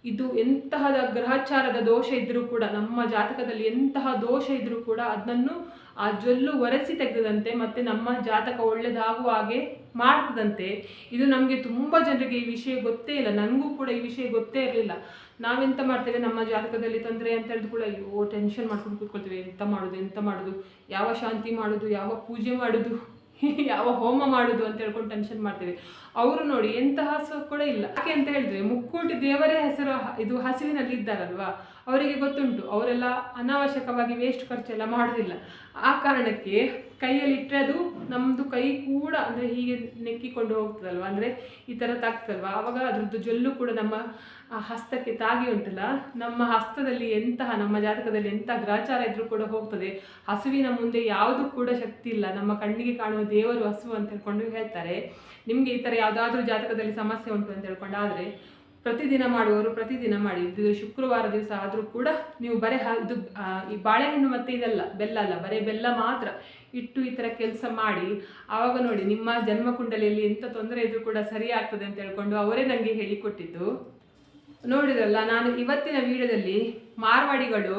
ಇದು ಎಂತಹದ ಗ್ರಹಚಾರದ ದೋಷ ಇದ್ದರೂ ಕೂಡ, ನಮ್ಮ ಜಾತಕದಲ್ಲಿ ಎಂತಹ ದೋಷ ಇದ್ದರೂ ಕೂಡ ಅದನ್ನು ಆ ಜೊಲ್ಲು ಒರೆಸಿ ತೆಗೆದಂತೆ ಮತ್ತೆ ನಮ್ಮ ಜಾತಕ ಒಳ್ಳೆಯದಾಗುವ ಹಾಗೆ ಮಾಡ್ತದಂತೆ. ಇದು ನಮಗೆ ತುಂಬ ಜನರಿಗೆ ಈ ವಿಷಯ ಗೊತ್ತೇ ಇಲ್ಲ ನನಗೂ ಕೂಡ ಈ ವಿಷಯ ಗೊತ್ತೇ ಇರಲಿಲ್ಲ. ನಾವೆಂತ ಮಾಡ್ತೇವೆ? ನಮ್ಮ ಜಾತಕದಲ್ಲಿ ತೊಂದರೆ ಅಂತ ಹೇಳಿದ ಕೂಡ ಅಯ್ಯೋ ಟೆನ್ಷನ್ ಮಾಡ್ಕೊಂಡು ಕೂತ್ಕೊಳ್ತೇವೆ. ಎಂತ ಮಾಡೋದು? ಎಂತ ಮಾಡೋದು? ಯಾವ ಶಾಂತಿ ಮಾಡೋದು? ಯಾವ ಪೂಜೆ ಮಾಡೋದು? ಯಾವ ಹೋಮ ಮಾಡುದು ಅಂತ ಹೇಳ್ಕೊಂಡು ಟೆನ್ಷನ್ ಮಾಡ್ತೇವೆ. ಅವರು ನೋಡಿ ಎಂತ ಹಸು ಕೂಡ ಇಲ್ಲ. ಯಾಕೆ ಅಂತ ಹೇಳಿದ್ರೆ ಮುಕ್ಕೋಟಿ ದೇವರೇ ಹೆಸರು ಇದು ಹಸುವಿನಲ್ಲಿ ಇದ್ದಾರಲ್ವಾ? ಅವರಿಗೆ ಗೊತ್ತುಂಟು. ಅವರೆಲ್ಲ ಅನಾವಶ್ಯಕವಾಗಿ ವೇಸ್ಟ್ ಖರ್ಚೆಲ್ಲ ಮಾಡೋದಿಲ್ಲ. ಆ ಕಾರಣಕ್ಕೆ ಕೈಯಲ್ಲಿ ಇಟ್ಟರೆ ಅದು ನಮ್ಮದು ಕೈ ಕೂಡ ಅಂದರೆ ಹೀಗೆ ನೆಕ್ಕಿಕೊಂಡು ಹೋಗ್ತದಲ್ವ? ಅಂದರೆ ಈ ಥರ ತಾಗ್ತದಲ್ವ ಅವಾಗ ಅದ್ರದ್ದು ಜೊಲ್ಲು ಕೂಡ ನಮ್ಮ ಆ ಹಸ್ತಕ್ಕೆ ತಾಗಿ ಉಂಟಲ್ಲ? ನಮ್ಮ ಹಸ್ತದಲ್ಲಿ ಎಂತಹ, ನಮ್ಮ ಜಾತಕದಲ್ಲಿ ಎಂಥ ಗ್ರಾಚಾರ ಇದ್ರೂ ಕೂಡ ಹೋಗ್ತದೆ. ಹಸುವಿನ ಮುಂದೆ ಯಾವುದು ಕೂಡ ಶಕ್ತಿ ಇಲ್ಲ. ನಮ್ಮ ಕಣ್ಣಿಗೆ ಕಾಣುವ ದೇವರು ಹಸು ಅಂತ ಹೇಳ್ಕೊಂಡು ಹೇಳ್ತಾರೆ. ನಿಮಗೆ ಈ ಥರ ಯಾವುದಾದ್ರೂ ಜಾತಕದಲ್ಲಿ ಸಮಸ್ಯೆ ಉಂಟು ಅಂತ ಹೇಳ್ಕೊಂಡು ಆದರೆ, ಪ್ರತಿದಿನ ಮಾಡುವವರು ಪ್ರತಿದಿನ ಮಾಡಿ. ಇದು ಶುಕ್ರವಾರ ದಿವಸ ಆದರೂ ಕೂಡ ನೀವು ಬರೀ ಹ, ಇದು ಈ ಬಾಳೆಹಣ್ಣು ಮತ್ತೆ ಇದೆಲ್ಲ, ಬೆಲ್ಲ ಅಲ್ಲ, ಬರೇ ಬೆಲ್ಲ ಮಾತ್ರ ಇಟ್ಟು ಈ ಥರ ಕೆಲಸ ಮಾಡಿ. ಆವಾಗ ನೋಡಿ, ನಿಮ್ಮ ಜನ್ಮ ಕುಂಡಲಿಯಲ್ಲಿ ಎಂಥ ತೊಂದರೆ ಇದ್ರೂ ಕೂಡ ಸರಿ ಆಗ್ತದೆ ಅಂತ ಹೇಳ್ಕೊಂಡು ಅವರೇ ನನಗೆ ಹೇಳಿಕೊಟ್ಟಿದ್ದು. ನೋಡಿದ್ರಲ್ಲ, ನಾನು ಇವತ್ತಿನ ವಿಡಿಯೋದಲ್ಲಿ ಮಾರ್ವಾಡಿಗಳು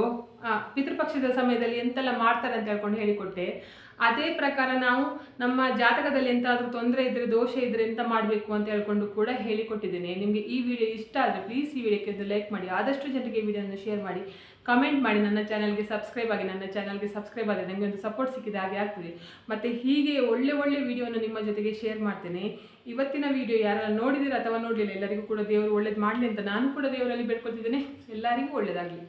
ಪಿತೃಪಕ್ಷದ ಸಮಯದಲ್ಲಿ ಎಂತೆಲ್ಲ ಮಾಡ್ತಾರೆ ಅಂತ ಹೇಳ್ಕೊಂಡು ಹೇಳಿಕೊಟ್ಟೆ. ಅದೇ ಪ್ರಕಾರ ನಾವು ನಮ್ಮ ಜಾತಕದಲ್ಲಿ ಎಂತಾದರೂ ತೊಂದರೆ ಇದ್ದರೆ ದೋಷ ಇದ್ದರೆ ಎಂತ ಮಾಡಬೇಕು ಅಂತ ಹೇಳ್ಕೊಂಡು ಕೂಡ ಹೇಳಿಕೊಟ್ಟಿದ್ದೇನೆ. ನಿಮಗೆ ಈ ವಿಡಿಯೋ ಇಷ್ಟ ಆದರೆ ಪ್ಲೀಸ್ ಈ ವಿಡಿಯೋಕ್ಕೆ ಒಂದು ಲೈಕ್ ಮಾಡಿ, ಆದಷ್ಟು ಜನರಿಗೆ ಈ ವಿಡಿಯೋನ ಶೇರ್ ಮಾಡಿ. ಕಮೆಂಟ್ ಮಾಡಿ ನನ್ನ ಚಾನಲ್ಗೆ ಸಬ್ಸ್ಕ್ರೈಬ್ ಆಗಿ, ನನ್ನ ಚಾನಲ್ಗೆ ಸಬ್ಸ್ಕ್ರೈಬ್ ಆದರೆ ನನಗೆ ಒಂದು ಸಪೋರ್ಟ್ ಸಿಕ್ಕಿದ ಹಾಗೆ ಆಗ್ತದೆ. ಮತ್ತು ಹೀಗೆ ಒಳ್ಳೆ ಒಳ್ಳೆ ವಿಡಿಯೋನ ನಿಮ್ಮ ಜೊತೆಗೆ ಶೇರ್ ಮಾಡ್ತೇನೆ. ಇವತ್ತಿನ ವಿಡಿಯೋ ಯಾರೆಲ್ಲ ನೋಡಿದಿರ ಅಥವಾ ನೋಡಲಿಲ್ಲ, ಎಲ್ಲರಿಗೂ ಕೂಡ ದೇವರು ಒಳ್ಳೇದು ಮಾಡಲಿ ಅಂತ ನಾನು ಕೂಡ ದೇವರಲ್ಲಿ ಬೇಡ್ಕೊತಿದ್ದೇನೆ ಎಲ್ಲರಿಗೂ ಒಳ್ಳೆಯದಾಗಲಿ